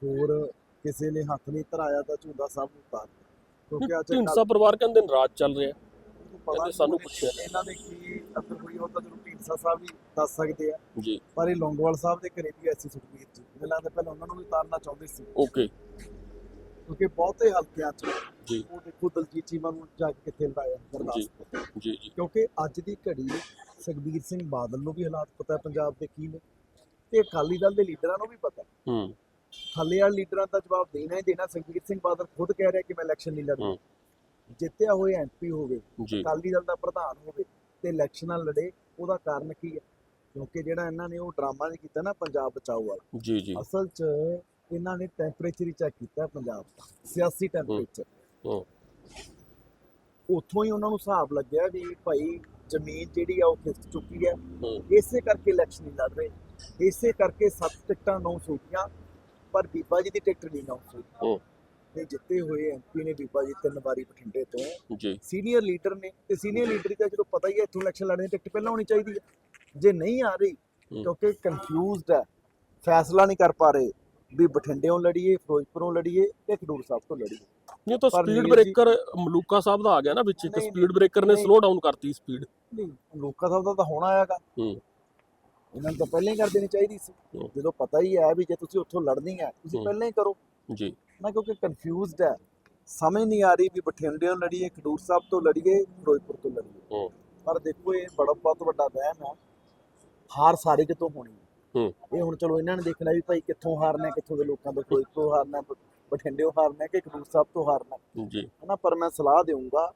ਹੋਰ ਕਿਸੇ ਨੇ ਹੱਥ ਨਹੀਂ ਧਰਾਇਆ ਤਾਂ ਝੁੰਦਾ ਸਾਹਿਬ ਨੂੰ ਉਤਾਰ ਦਿੱਤਾ। ਕਿਉਂਕਿ ਅੱਜ ਢਿੰਡਸਾ ਪਰਿਵਾਰ ਕਹਿੰਦੇ ਨਾਰਾਜ਼ ਚੱਲ ਰਿਹਾ। ਨੂੰ ਪਤਾ ਸਾਨੂੰ ਪੁੱਛਿਆ। ਇਹਨਾਂ ਦੇ ਕੀ ਅਸਰ ਹੋਈ ਉਹ ਤਾਂ ਜ਼ਰੂਰ ਢੀਂਡਸਾ ਸਾਹਿਬ ਵੀ ਦੱਸ ਸਕਦੇ ਆ। ਜੀ। ਪਰ ਇਹ ਲੌਂਗੋਵਾਲ ਸਾਹਿਬ ਦੇ ਘਰੇ ਵੀ ਐਸੀ ਸੁਖਬੀਰ ਜੀ ਗੱਲਾਂ ਦੇ ਪਹਿਲਾਂ ਉਹਨਾਂ ਨੂੰ ਵੀ ਤਾਰਨਾ ਚਾਹੁੰਦੇ ਸੀ। ਓਕੇ। ਕਿਉਂਕਿ ਬਹੁਤੇ ਹਲਕਿਆਂ 'ਚ ਜੀ। ਉਹ ਦੇਖੋ ਦਲਜੀਤ ਚੀਮਾ ਨੂੰ ਜਾ ਕੇ ਕਿੱਥੇ ਲਾਇਆ ਗੁਰਦਾਸਪੁਰ ਜੀ ਜੀ। ਕਿਉਂਕਿ ਅੱਜ ਦੀ ਘੜੀ ਸੁਖਬੀਰ ਸਿੰਘ ਬਾਦਲ ਨੂੰ ਵੀ ਹਾਲਾਤ ਪਤਾ ਪੰਜਾਬ ਦੇ ਕੀ ਨੇ। ਤੇ ਅਕਾਲੀ ਦਲ ਦੇ ਲੀਡਰਾਂ ਨੂੰ ਵੀ ਪਤਾ ਹੈ। ਥੱਲੇ ਵਾਲੇ ਲੀਡਰਾਂ ਦਾ ਜਵਾਬ ਦੇਣਾ ਹੀ ਦੇਣਾ ਸੁਖਬੀਰ ਸਿੰਘ ਬਾਦਲ ਖੁਦ ਕਹਿ ਰਿਹਾ ਕਿ ਮੈਂ ਇਲੈਕਸ਼ਨ ਨਹੀਂ ਲੜਦਾ। ਜਿੱਤਿਆ ਹੋਇਆ ਐਮਪੀ ਹੋਵੇ ਅਕਾਲੀ ਦਲ ਦਾ ਪ੍ਰਧਾਨ ਹੋਵੇ ਤੇ ਇਲੈਕਸ਼ਨਾਂ ਲੜੇ ਉਹਦਾ ਕਾਰਨ ਕੀ ਹੈ? ਕਿਉਂਕਿ ਜਿਹੜਾ ਇਹਨਾਂ ਨੇ ਉਹ ਡਰਾਮਾ ਨਹੀਂ ਕੀਤਾ ਨਾ ਪੰਜਾਬ ਬਚਾਓ ਵਾਲਾ। ਜੀ ਜੀ। ਅਸਲ 'ਚ ਇਹਨਾਂ ਨੇ ਟੈਂਪਰੇਚਰ ਹੀ ਚੈੱਕ ਕੀਤਾ ਪੰਜਾਬ ਦਾ ਸਿਆਸੀ ਟੈਂਪਰੇਚਰ ਹੂੰ। ਉੱਥੋਂ ਹੀ ਉਹਨਾਂ ਨੂੰ ਹਿਸਾਬ ਲੱਗਿਆ ਵੀ ਭਾਈ ਜ਼ਮੀਨ ਜਿਹੜੀ ਆ ਉਹ ਖਿਸਕ ਚੁੱਕੀ ਹੈ। ਇਸੇ ਕਰਕੇ ਇਲੈਕਸ਼ਨ ਨਹੀਂ ਲੜ ਰਹੇ। ਇਸੇ ਕਰਕੇ ਸੱਤ ਟਿਕਟਾਂ ਨੌ ਹੋਈਆਂ ਪਰ ਬੀਬਾ ਜੀ ਦੀ ਟਿਕਟ ਨਹੀਂ ਨੌ ਹੂੰ। ਤੇ ਜਿੱਤੇ ਹੋਏ ਐਮਪੀ ਨੇ ਬੀਬਾ ਜੀ ਤਿੰਨ ਵਾਰੀ ਬਠਿੰਡੇ ਤੋਂ। ਜੀ। ਸੀਨੀਅਰ ਲੀਡਰ ਨੇ ਤੇ ਸੀਨੀਅਰ ਲੀਡਰ ਦਾ ਜਦੋਂ ਪਤਾ ਹੀ ਹੈ ਇੱਥੋਂ ਇਲੈਕਸ਼ਨ ਲੜਨ ਟਿਕਟ ਪਹਿਲਾਂ ਹੋਣੀ ਚਾਹੀਦੀ ਹੈ। ਜੇ ਨਹੀਂ ਆ ਰਹੀ। ਕਿਉਂਕਿ ਕਨਫਿਊਜ਼ਡ ਹੈ ਫੈਸਲਾ ਨਹੀਂ ਕਰ ਪਾ ਰਹੇ। ਵੀ ਬਠਿੰਡਿਓਂ ਲੜੀਏ ਫਿਰੋਜ਼ਪੁਰੋਂ ਲੜੀਏ ਤੇ ਖਡੂਰ ਸਾਹਿਬ ਤੋਂ ਲੜੀਏ। ਇਹ ਤਾਂ ਪਰ ਸਪੀਡ ਵੀਰ ਬ੍ਰੇਕਰ ਮਲੂਕਾ ਸਾਹਿਬ ਦਾ ਆ ਗਿਆ ਨਾ ਵਿੱਚ ਇੱਕ ਨਹੀਂ, ਸਪੀਡ ਬ੍ਰੇਕਰ ਨੇ ਨਹੀਂ। ਸਲੋ ਡਾਊਨ ਕਰਤੀ ਸਪੀਡ ਨਹੀਂ ਲੋਕਾਂ ਸਾਹਿਬ ਦਾ ਤਾਂ ਹੋਣਾ ਆਏਗਾ ਹੂੰ। ਇਹਨਾਂ ਨੂੰ ਤਾਂ ਪਹਿਲਾਂ ਹੀ ਕਰ ਦੇਣੀ ਚਾਹੀਦੀ ਸੀ। ਹੂੰ। ਜਦੋਂ ਪਤਾ ਹੀ ਹੈ ਵੀ ਜੇ ਤੁਸੀਂ ਉੱਥੋਂ ਲੜਨੀ ਹੈ ਤੁਸੀਂ ਹੂੰ। ਪਹਿਲਾਂ ਹੀ ਕਰੋ। ਜੀ। ਨਾ ਕਿਉਂਕਿ ਕਨਫਿਊਜ਼ਡ ਹੈ। ਸਮਝ ਨਹੀਂ ਆ ਰਹੀ ਵੀ ਬਠਿੰਡਿਓਂ ਲੜੀਏ ਖਡੂਰ ਸਾਹਿਬ ਤੋਂ ਲੜੀਏ ਫਿਰੋਜ਼ਪੁਰ ਤੋਂ ਲੜੀਏ। ਹੂੰ। ਪਰ ਦੇਖੋ ਇਹ ਬੜਾ ਬਹੁਤ ਵੱਡਾ ਵਹਿਮ ਹੈ। ਹਾਰ ਸਾਰੇ ਕਿਤੋਂ ਹੋਣੀ ਹੂੰ। ਇਹ ਹੁਣ ਚਲੋ ਇਹਨਾਂ ਨੇ ਦੇਖਣਾ ਵੀ ਭਾਈ ਕਿੱਥੋਂ ਹਾਰਨਾ ਕਿੱਥੋਂ ਦੇ ਲੋਕਾਂ ਤੋਂ ਫਿਰੋਜ਼ਪੁਰੋਂ ਹਾਰਨਾ ਹੈ, ਬ- ਬਠਿੰਡਿਓਂ ਹਾਰਨਾ ਕਿ ਖਡੂਰ ਸਾਹਿਬ ਤੋਂ ਹਾਰਨਾ। ਜੀ। ਹਨਾ ਪਰ ਮੈਂ ਸਲਾਹ ਦੇਵਾਂਗਾ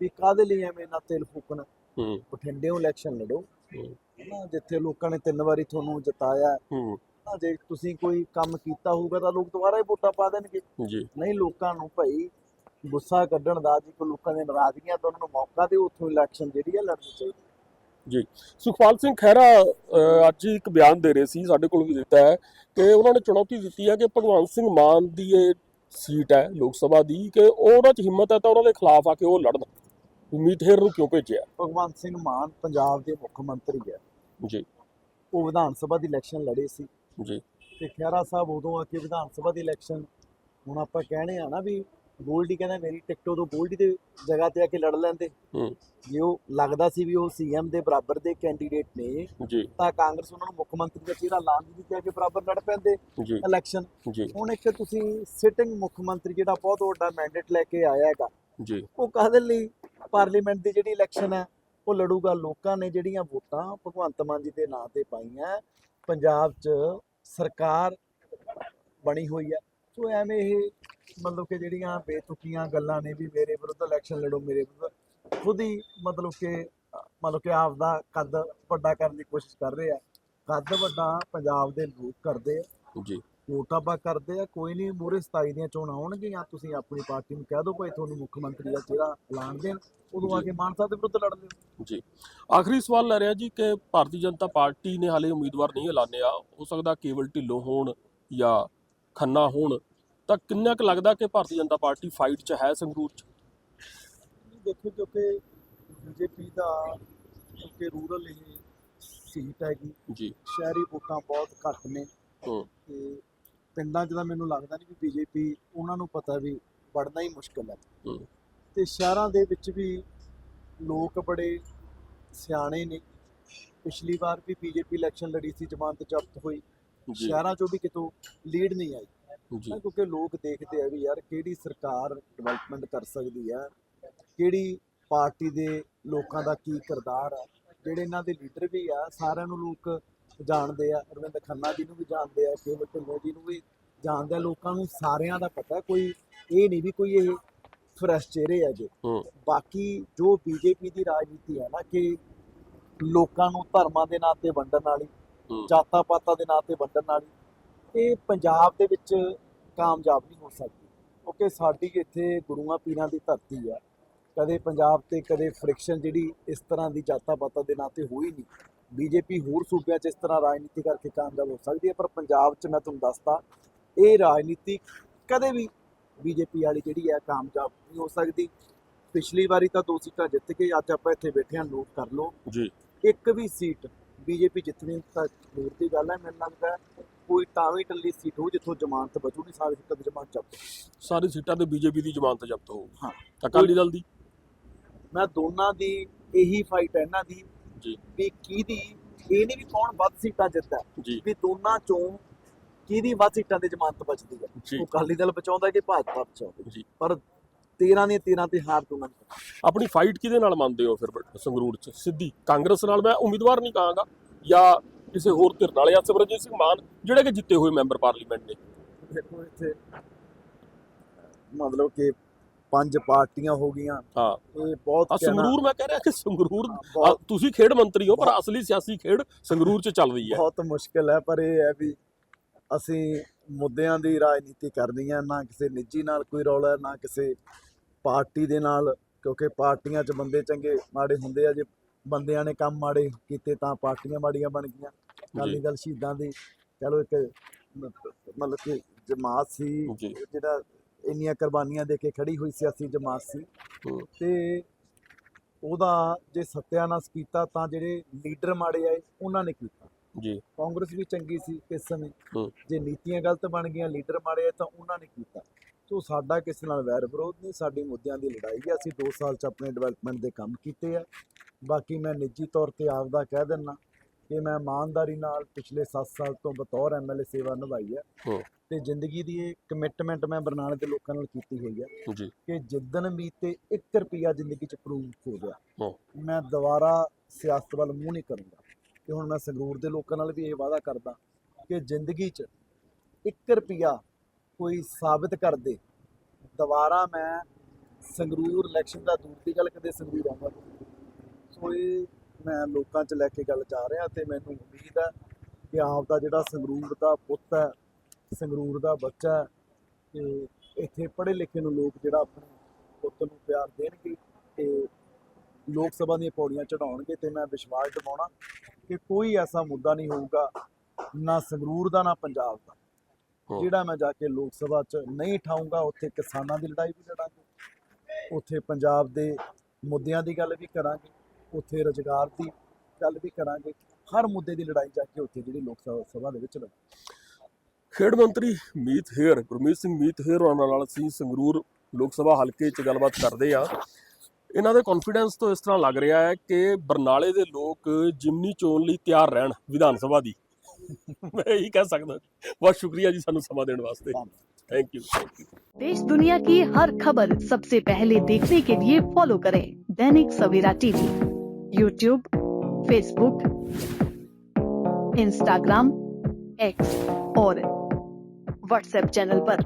ਵੀ ਕਾਦੇ ਲਈ ਐਵੇਂ ਨਾ ਤੇਲ ਫੂਕਣਾ? ਹੂੰ। ਬਠਿੰਡਿਓਂ ਇਲੈਕਸ਼ਨ ਲੜੋ। ਹੂੰ। ਹਨਾ ਜਿੱਥੇ ਲੋਕਾਂ ਨੇ ਤਿੰਨ ਵਾਰੀ ਤੁਹਾਨੂੰ ਜਿਤਾਇਆ। ਹੂੰ। ਨਾ ਜੇ ਤੁਸੀਂ ਕੋਈ ਕੰਮ ਕੀਤਾ ਹੋਊਗਾ ਤਾਂ ਲੋਕ ਦੁਬਾਰਾ ਹੀ ਵੋਟਾਂ ਪਾ ਦੇਣਗੇ। ਜੀ। ਨਹੀਂ ਲੋਕਾਂ ਨੂੰ ਭਾਈ ਗੁੱਸਾ ਕੱਢਣ ਦਾ ਜੇ ਕੋਈ ਲੋਕਾਂ ਦੀਆਂ ਨਾਰਾਜ਼ਗੀਆਂ ਤਾਂ ਉਹਨਾਂ ਨੂੰ ਮੌਕਾ ਦਿਓ ਉੱਥੋਂ ਇਲੈਕਸ਼ਨ ਜਿਹੜੀ ਹੈ ਲੜਨੀ ਚਾਹੀਦੀ ਜੀ। ਸੁਖਪਾਲ ਸਿੰਘ ਖਹਿਰਾ ਅੱਜ ਇੱਕ ਬਿਆਨ ਦੇ ਰਹੇ ਸੀ ਸਾਡੇ ਕੋਲ ਵੀ ਦਿੱਤਾ ਹੈ ਕਿ ਉਹਨਾਂ ਨੇ ਚੁਣੌਤੀ ਦਿੱਤੀ ਹੈ ਕਿ ਭਗਵੰਤ ਸਿੰਘ ਮਾਨ ਦੀ ਇਹ ਸੀਟ ਹੈ ਲੋਕ ਸਭਾ ਦੀ ਕਿ ਉਹਨਾਂ 'ਚ ਹਿੰਮਤ ਹੈ ਤਾਂ ਉਹਨਾਂ ਦੇ ਖਿਲਾਫ ਆ ਕੇ ਉਹ ਲੜਨ। ਮੀਠੇਰ ਨੂੰ ਕਿਉਂ ਭੇਜਿਆ? ਭਗਵੰਤ ਸਿੰਘ ਮਾਨ ਪੰਜਾਬ ਦੇ ਮੁੱਖ ਮੰਤਰੀ ਹੈ। ਜੀ। ਉਹ ਵਿਧਾਨ ਸਭਾ ਦੀ ਇਲੈਕਸ਼ਨ ਲੜੇ ਸੀ। ਜੀ। ਤੇ ਖਹਿਰਾ ਸਾਹਿਬ ਉਦੋਂ ਆ ਕੇ ਵਿਧਾਨ ਸਭਾ ਦੀ ਇਲੈਕਸ਼ਨ ਹੁਣ ਆਪਾਂ ਕਹਿਣੇ ਆ ਨਾ ਵੀ ਗੋਲਡੀ ਕਹਿੰਦਾ ਮੇਰੀ ਟਿਕਟ ਉਦੋਂ ਗੋਲਡੀ ਦੇ ਜਗ੍ਹਾ ਤੇ ਆ ਕੇ ਲੜ ਲੈਂਦੇ। ਹੂੰ। ਜੇ ਉਹ ਲੱਗਦਾ ਸੀ ਵੀ ਉਹ ਸੀਐਮ ਦੇ ਬਰਾਬਰ ਦੇ ਕੈਂਡੀਡੇਟ ਨੇ ਜੀ। ਤਾਂ ਕਾਂਗਰਸ ਉਹਨਾਂ ਨੂੰ ਮੁੱਖ ਮੰਤਰੀ ਦਾ ਚਿਹਰਾ ਲਾਉਣ ਦੀ ਤੇ ਆ ਕੇ ਬਰਾਬਰ ਲੜ ਪੈਂਦੇ ਜੀ। ਇਲੈਕਸ਼ਨ ਹੁਣ ਇੱਕ ਤੁਸੀਂ ਸਿਟਿੰਗ ਮੁੱਖ ਮੰਤਰੀ ਜਿਹੜਾ ਬਹੁਤ ਵੱਡਾ ਮੈਂਡੇਟ ਲੈ ਕੇ ਆਇਆ ਹੈਗਾ ਜੀ। ਉਹ ਕਾਹਦੇ ਲਈ ਪਾਰਲੀਮੈਂਟ ਦੀ ਜਿਹੜੀ ਇਲੈਕਸ਼ਨ ਹੈ ਉਹ ਲੜੂਗਾ? ਲੋਕਾਂ ਨੇ ਜਿਹੜੀਆਂ ਵੋਟਾਂ ਭਗਵੰਤ ਮਾਨ ਜੀ ਦੇ ਨਾਂ ਤੇ ਪਾਈਆਂ ਪੰਜਾਬ 'ਚ ਸਰਕਾਰ ਬਣੀ ਹੋਈ ਹੈ। ਸੋ ਐਵੇਂ ਇਹ ਮਤਲਬ ਕਿ ਜਿਹੜੀਆਂ ਬੇਤੁਕੀਆਂ ਗੱਲਾਂ ਨੇ ਵੀ ਮੇਰੇ ਵਿਰੁੱਧ ਇਲੈਕਸ਼ਨ ਲੜੋ ਮੇਰੇ ਵਿਰੁੱਧ ਖੁਦ ਹੀ ਮਤਲਬ ਕਿ ਮਤਲਬ ਕਿ ਆਪਦਾ ਕੱਦ ਵੱਡਾ ਕਰਨ ਦੀ ਕੋਸ਼ਿਸ਼ ਕਰ ਰਹੇ ਆ। ਕੱਦ ਵੱਡਾ ਪੰਜਾਬ ਦੇ ਲੋਕ ਕਰਦੇ ਆ। ਜੀ। ਪਾ ਕਰਦੇ ਆ ਕੋਈ ਨਹੀਂ ਮੂਰੇ 27 ਦੀਆਂ ਚੋਣਾਂ ਆਉਣਗੀਆਂ ਤੁਸੀਂ ਆਪਣੀ ਪਾਰਟੀ ਨੂੰ ਕਹਿ ਦਿਓ ਭਾਈ ਤੁਹਾਨੂੰ ਮੁੱਖ ਮੰਤਰੀ ਦਾ ਚਿਹਰਾ ਐਲਾਨ ਦੇਣ ਉਦੋਂ ਆ। ਕੇ ਮਾਨ ਸਾਹਿਬ ਦੇ ਵਿਰੁੱਧ ਲੜ ਲਿਓ ਜੀ। ਆਖਰੀ ਸਵਾਲ ਲੈ ਰਿਹਾ ਜੀ ਕਿ ਭਾਰਤੀ ਜਨਤਾ ਪਾਰਟੀ ਨੇ ਹਾਲੇ ਉਮੀਦਵਾਰ ਨਹੀਂ ਐਲਾਨਿਆ ਹੋ ਸਕਦਾ ਕੇਵਲ ਢਿੱਲੋਂ ਹੋਣ ਜਾਂ ਖੰਨਾ ਹੋਣ। ਤਾਂ ਕਿੰਨਾ ਕੁ ਲੱਗਦਾ ਕਿ ਭਾਰਤੀ ਜਨਤਾ ਪਾਰਟੀ ਫਾਈਟ 'ਚ ਹੈ ਸੰਗਰੂਰ 'ਚ? ਦੇਖੋ ਕਿਉਂਕਿ ਬੀਜੇਪੀ ਦਾ ਕਿਉਂਕਿ ਰੂਰਲ ਇਹ ਸੀਟ ਹੈਗੀ। ਜੀ। ਸ਼ਹਿਰੀ ਵੋਟਾਂ ਬਹੁਤ ਘੱਟ ਨੇ। ਹੂੰ। ਤੇ ਪਿੰਡਾਂ 'ਚ ਤਾਂ ਮੈਨੂੰ ਲੱਗਦਾ ਨਹੀਂ ਵੀ ਬੀਜੇਪੀ ਉਹਨਾਂ ਨੂੰ ਪਤਾ ਵੀ ਵੜਨਾ ਹੀ ਮੁਸ਼ਕਲ ਹੈ। ਹੂੰ। ਤੇ ਸ਼ਹਿਰਾਂ ਦੇ ਵਿੱਚ ਵੀ ਲੋਕ ਬੜੇ ਸਿਆਣੇ ਨੇ। ਪਿਛਲੀ ਵਾਰ ਵੀ ਬੀਜੇਪੀ ਇਲੈਕਸ਼ਨ ਲੜੀ ਸੀ ਜ਼ਮਾਨਤ ਜ਼ਬਤ ਹੋਈ। ਸ਼ਹਿਰਾਂ 'ਚੋਂ ਵੀ ਕਿਤੋਂ ਲੀਡ ਨਹੀਂ ਆਈ। ਜੀ। ਕਿਉਂਕਿ ਲੋਕ ਦੇਖਦੇ ਆ ਵੀ ਯਾਰ ਕਿਹੜੀ ਸਰਕਾਰ ਡਿਵੈਲਪਮੈਂਟ ਕਰ ਸਕਦੀ ਆ ਕਿਹੜੀ ਪਾਰਟੀ ਦੇ ਲੋਕਾਂ ਦਾ ਕੀ ਕਿਰਦਾਰ ਆ ਜਿਹੜੇ ਇਹਨਾਂ ਦੇ ਲੀਡਰ ਵੀ ਆ ਸਾਰਿਆਂ ਨੂੰ ਲੋਕ ਜਾਣਦੇ ਆ ਅਰਵਿੰਦ ਖੰਨਾ ਜੀ ਨੂੰ ਵੀ ਜਾਣਦੇ ਆ ਕੇਵਲ ਢਿੱਲੋਂ ਜੀ ਨੂੰ ਵੀ ਜਾਣਦੇ ਆ ਲੋਕਾਂ ਨੂੰ ਸਾਰਿਆਂ ਦਾ ਪਤਾ ਕੋਈ ਇਹ ਨਹੀਂ ਵੀ ਕੋਈ ਇਹ ਫਰੈਸ਼ ਚਿਹਰੇ ਹੈਗੇ ਹੂੰ। ਬਾਕੀ ਜੋ ਬੀਜੇਪੀ ਦੀ ਰਾਜਨੀਤੀ ਹੈ ਨਾ ਕਿ ਲੋਕਾਂ ਨੂੰ ਧਰਮਾਂ ਦੇ ਨਾਂ ਤੇ ਵੰਡਣ ਵਾਲੀ ਹੂੰ। ਜਾਤਾਂ ਪਾਤਾਂ ਦੇ ਨਾਂ ਤੇ ਵੰਡਣ ਵਾਲੀ ਇਹ ਪੰਜਾਬ ਦੇ ਵਿੱਚ ਕਾਮਯਾਬ ਨਹੀਂ ਹੋ ਸਕਦੀ ਕਿਉਂਕਿ ਸਾਡੀ ਇੱਥੇ ਗੁਰੂਆਂ ਪੀਰਾਂ ਦੀ ਧਰਤੀ ਆ। ਕਦੇ ਪੰਜਾਬ ਤੇ ਕਦੇ ਫ੍ਰਿਕਸ਼ਨ ਜਿਹੜੀ ਇਸ ਤਰ੍ਹਾਂ ਦੀ ਜਾਤਾਂ ਪਾਤਾਂ ਦੇ ਨਾਂ ਤੇ ਹੋਈ ਨਹੀਂ। ਬੀਜੇਪੀ ਹੋਰ ਸੂਬਿਆਂ 'ਚ ਇਸ ਤਰ੍ਹਾਂ ਰਾਜਨੀਤੀ ਕਰਕੇ ਕਾਮਯਾਬ ਹੋ ਸਕਦੀ ਹੈ ਪਰ ਪੰਜਾਬ 'ਚ ਮੈਂ ਤੁਹਾਨੂੰ ਦੱਸਦਾ ਇਹ ਰਾਜਨੀਤੀ ਕਦੇ ਵੀ ਬੀਜੇਪੀ ਵਾਲੀ ਜਿਹੜੀ ਹੈ ਕਾਮਯਾਬ ਨਹੀਂ ਹੋ ਸਕਦੀ। ਪਿਛਲੀ ਵਾਰੀ ਤਾਂ ਦੋ ਸੀਟਾਂ ਜਿੱਤ ਕੇ ਅੱਜ ਆਪਾਂ ਇੱਥੇ ਬੈਠੇ ਹਾਂ ਨੋਟ ਕਰ ਲਓ। ਜੀ। ਇੱਕ ਵੀ ਸੀਟ ਬੀਜੇਪੀ ਜਿੱਤਣੀ ਤਾਂ ਦੂਰ ਦੀ ਗੱਲ ਹੈ ਮੈਨੂੰ ਲੱਗਦਾ ਕੋਈ ਟਾਵੀ ਟੱਲੀ ਸੀਟ ਹੋ ਜਿੱਥੋਂ ਜ਼ਮਾਨਤ ਬਚੂ ਨਹੀਂ ਸਾਰੀ ਸੀਟਾਂ ਦੀ ਜ਼ਮਾਨਤ ਜ਼ਬਤ ਸਾਰੀ ਸੀਟਾਂ ਤੇ ਬੀਜੇਪੀ ਦੀ ਜ਼ਮਾਨਤ ਜ਼ਬਤ ਹੋਊਗੀ ਹਾਂ। ਅਕਾਲੀ ਦਲ ਦੀ? ਮੈਂ ਦੋਨਾਂ ਦੀ ਇਹੀ ਫਾਈਟ ਹੈ ਇਹਨਾਂ ਦੀ ਜੀ। ਵੀ ਕਿਹਦੀ ਇਹ ਨਹੀਂ ਵੀ ਕੌਣ ਵੱਧ ਸੀਟਾਂ ਜਿੱਤਦਾ ਵੀ ਦੋਨਾਂ ਚੋਂ ਕਿਹਦੀ ਵੱਧ ਸੀਟਾਂ ਤੇ ਜ਼ਮਾਨਤ ਬਚਦੀ ਹੈ। ਉਹ ਅਕਾਲੀ ਦਲ ਬਚਾਉਂਦਾ ਕਿ ਭਾਜਪਾ ਬਚਾਉਂਦੀ ਪਰ 13 ਦੀਆਂ 13 ਤੇ ਹਾਰ ਦੋਨਾਂ ਦੀ ਆਪਣੀ ਫਾਈਟ ਕਿਹਦੇ ਨਾਲ ਮੰਨਦੇ ਹੋ ਫਿਰ ਸੰਗਰੂਰ ਚ? ਸਿੱਧੀ ਕਾਂਗਰਸ ਨਾਲ ਮੈਂ ਉਮੀਦਵਾਰ ਨਹੀਂ ਕਹਾਂਗਾ ਜਾਂ ਕਿਸੇ ਹੋਰ ਧਿਰ ਨਾਲ ਜਾਂ ਸਿਮਰਨਜੀਤ ਸਿੰਘ ਮਾਨ ਜਿਹੜੇ ਕਿ ਜਿੱਤੇ ਹੋਏ ਮੈਂਬਰ ਪਾਰਲੀਮੈਂਟ ਨੇ। ਦੇਖੋ ਇੱਥੇ ਮਤਲਬ ਕਿ ਪੰਜ ਪਾਰਟੀਆਂ ਹੋ ਗਈਆਂ। ਹਾਂ। ਇਹ ਬਹੁਤ ਸੰਗਰੂਰ ਮੈਂ ਕਹਿ ਰਿਹਾ ਕਿ ਸੰਗਰੂਰ ਤੁਸੀਂ ਖੇਡ ਮੰਤਰੀ ਹੋ ਪਰ ਅਸਲੀ ਸਿਆਸੀ ਖੇਡ ਸੰਗਰੂਰ ਚ ਚੱਲ ਰਹੀ ਹੈ। ਬਹੁਤ ਮੁਸ਼ਕਲ ਹੈ ਪਰ ਇਹ ਹੈ ਵੀ ਅਸੀਂ ਮੁੱਦਿਆਂ ਦੀ ਰਾਜਨੀਤੀ ਕਰਨੀ ਹੈ ਨਾ ਕਿਸੇ ਨਿੱਜੀ ਨਾਲ ਕੋਈ ਰੌਲਾ ਨਾ ਕਿਸੇ ਪਾਰਟੀ ਦੇ ਨਾਲ ਕਿਉਂਕਿ ਪਾਰਟੀਆਂ 'ਚ ਬੰਦੇ ਚੰਗੇ ਮਾੜੇ ਹੁੰਦੇ ਆ ਜੇ ਬੰਦਿਆਂ ਨੇ ਕੰਮ ਮਾੜੇ ਕੀਤੇ ਤਾਂ ਪਾਰਟੀਆਂ ਮਾੜੀਆਂ ਬਣ ਗਈਆਂ। ਅਕਾਲੀ ਦਲ ਸ਼ਹੀਦਾਂ ਦੀ ਚਲੋ ਇੱਕ ਮਤਲਬ ਕਿ ਜਮਾਤ ਸੀ ਜਿਹੜਾ ਇੰਨੀਆਂ ਕੁਰਬਾਨੀਆਂ ਦੇ ਕੇ ਖੜੀ ਹੋਈ ਸਿਆਸੀ ਜਮਾਤ ਸੀ। ਤੇ ਉਹਦਾ ਜੇ ਸੱਤਿਆਨਾਸ਼ ਕੀਤਾ ਤਾਂ ਜਿਹੜੇ ਲੀਡਰ ਮਾੜੇ ਆਏ ਉਹਨਾਂ ਨੇ ਕੀਤਾ। ਜੀ। ਕਾਂਗਰਸ ਵੀ ਚੰਗੀ ਸੀ ਇਸ ਸਮੇਂ। ਜੇ ਨੀਤੀਆਂ ਗਲਤ ਬਣ ਗਈਆਂ ਲੀਡਰ ਆ ਤਾਂ ਉਹਨਾਂ ਨੇ ਕੀਤਾ। ਸੋ ਸਾਡਾ ਕਿਸੇ ਨਾਲ ਵੈਰ ਵਿਰੋਧ ਨਹੀਂ ਸਾਡੀ ਮੁੱਦਿਆਂ ਦੀ ਲੜਾਈ ਹੈ ਅਸੀਂ 2 ਸਾਲ ਚ ਆਪਣੇ ਡਿਵੈਲਪਮੈਂਟ ਦੇ ਕੰਮ ਕੀਤੇ ਆ। ਬਾਕੀ ਮੈਂ ਨਿੱਜੀ ਤੌਰ ਤੇ ਆਪਦਾ ਕਹਿ ਦਿੰਨਾ ਕਿ ਮੈਂ ਇਮਾਨਦਾਰੀ ਨਾਲ ਪਿਛਲੇ 7 ਸਾਲ ਤੋਂ ਬਤੌਰ ਐਮਐਲਏ ਸੇਵਾ ਨਿਭਾਈ ਹੈ। ਤੇ ਜ਼ਿੰਦਗੀ ਦੀ ਇਹ ਕਮਿਟਮੈਂਟ ਮੈਂ ਬਰਨਾਲੇ ਦੇ ਲੋਕਾਂ ਨਾਲ ਕੀਤੀ ਹੋਈ ਹੈ ਜੀ। ਕਿ ਜਿੱਦਣ ਵੀ ਤੇ 1 ਰੁਪਿਆ ਜ਼ਿੰਦਗੀ ਚ ਪ੍ਰੂਵ ਹੋ ਗਿਆ। ਮੈਂ ਦੁਬਾਰਾ ਸਿਆਸਤ ਵੱਲ ਮੂੰਹ ਨਹੀਂ ਕਰੂੰਗਾ। ਤੇ ਹੁਣ ਮੈਂ ਸੰਗਰੂਰ ਦੇ ਲੋਕਾਂ ਨਾਲ ਵੀ ਇਹ ਵਾਅਦਾ ਕਰਦਾ ਕਿ ਜ਼ਿੰਦਗੀ 'ਚ 1 ਰੁਪਿਆ ਕੋਈ ਸਾਬਤ ਕਰ ਦੇ। ਦੁਬਾਰਾ ਮੈਂ ਸੰਗਰੂਰ ਇਲੈਕਸ਼ਨ ਦਾ ਦੂਰ ਦੀ ਗੱਲ ਕਦੇ ਸੰਗਰੂਰ ਆਉਂਗਾ ਸੋ ਇਹ ਮੈਂ ਲੋਕਾਂ 'ਚ ਲੈ ਕੇ ਗੱਲ ਜਾ ਰਿਹਾ ਤੇ ਮੈਨੂੰ ਉਮੀਦ ਹੈ ਕਿ ਆਪ ਦਾ ਜਿਹੜਾ ਸੰਗਰੂਰ ਦਾ ਪੁੱਤ ਹੈ, ਸੰਗਰੂਰ ਦਾ ਬੱਚਾ ਹੈ, ਤੇ ਇੱਥੇ ਪੜ੍ਹੇ ਲਿਖੇ ਨੂੰ ਲੋਕ ਜਿਹੜਾ ਆਪਣੇ ਪੁੱਤ ਨੂੰ ਪਿਆਰ ਦੇਣਗੇ ਤੇ ਲੋਕ ਸਭਾ ਦੀਆਂ ਪੌੜੀਆਂ ਚੜਾਉਣਗੇ ਤੇ ਮੈਂ ਵਿਸ਼ਵਾਸ ਦਿਵਾਉਣਾ ਕਿ ਕੋਈ ਐਸਾ ਮੁੱਦਾ ਨਹੀਂ ਹੋਊਗਾ ਨਾ ਸੰਗਰੂਰ ਦਾ ਨਾ ਪੰਜਾਬ ਦਾ। ਜਿਹੜਾ ਮੈਂ ਜਾ ਕੇ ਲੋਕ ਸਭਾ 'ਚ ਨਹੀਂ ਠਾਊਂਗਾ ਉੱਥੇ ਕਿਸਾਨਾਂ ਦੀ ਲੜਾਈ ਵੀ ਲੜਾਂਗੇ। ਉੱਥੇ ਪੰਜਾਬ ਦੇ ਮੁੱਦਿਆਂ ਦੀ ਗੱਲ ਵੀ ਕਰਾਂਗੇ ਉੱਥੇ ਰੁਜ਼ਗਾਰ ਦੀ ਗੱਲ ਵੀ ਕਰਾਂਗੇ। ਹਰ ਮੁੱਦੇ ਦੀ ਲੜਾਈ ਜਾ ਕੇ ਉੱਥੇ ਜਿਹੜੀ ਲੋਕ ਸਭਾ ਦੇ ਵਿੱਚ ਲੜਾਂਗੇ। ਖੇਡ ਮੰਤਰੀ ਮੀਤ ਹੇਰ ਗੁਰਮੀਤ ਸਿੰਘ ਮੀਤ ਹੇਰ ਉਹਨਾਂ ਨਾਲ ਅਸੀਂ ਸੰਗਰੂਰ ਲੋਕ ਸਭਾ ਹਲਕੇ 'ਚ ਗੱਲਬਾਤ ਕਰਦੇ ਆ ਇਹਨਾਂ ਦੇ ਕੌਨਫੀਡੈਂਸ ਤੋਂ ਇਸ ਤਰ੍ਹਾਂ ਲੱਗ ਰਿਹਾ ਹੈ ਕਿ ਬਰਨਾਲੇ ਦੇ ਲੋਕ ਜਿਮਨੀ ਚੋਣ ਲਈ ਤਿਆਰ ਰਹਿਣ ਵਿਧਾਨ ਸਭਾ ਦੀ ਮੈਂ ਇਹੀ ਕਹਿ ਸਕਦਾ ਬਹੁਤ ਸ਼ੁਕਰੀਆ ਜੀ ਸਾਨੂੰ ਸਮਾਂ ਦੇਣ ਵਾਸਤੇ ਥੈਂਕ ਯੂ ਥੈਂਕ ਯੂ देश दुनिया की हर खबर सबसे पहले देखने के लिए फॉलो करें Dainik Savera TV YouTube Facebook Instagram X और व्हाट्सएप चैनल पर।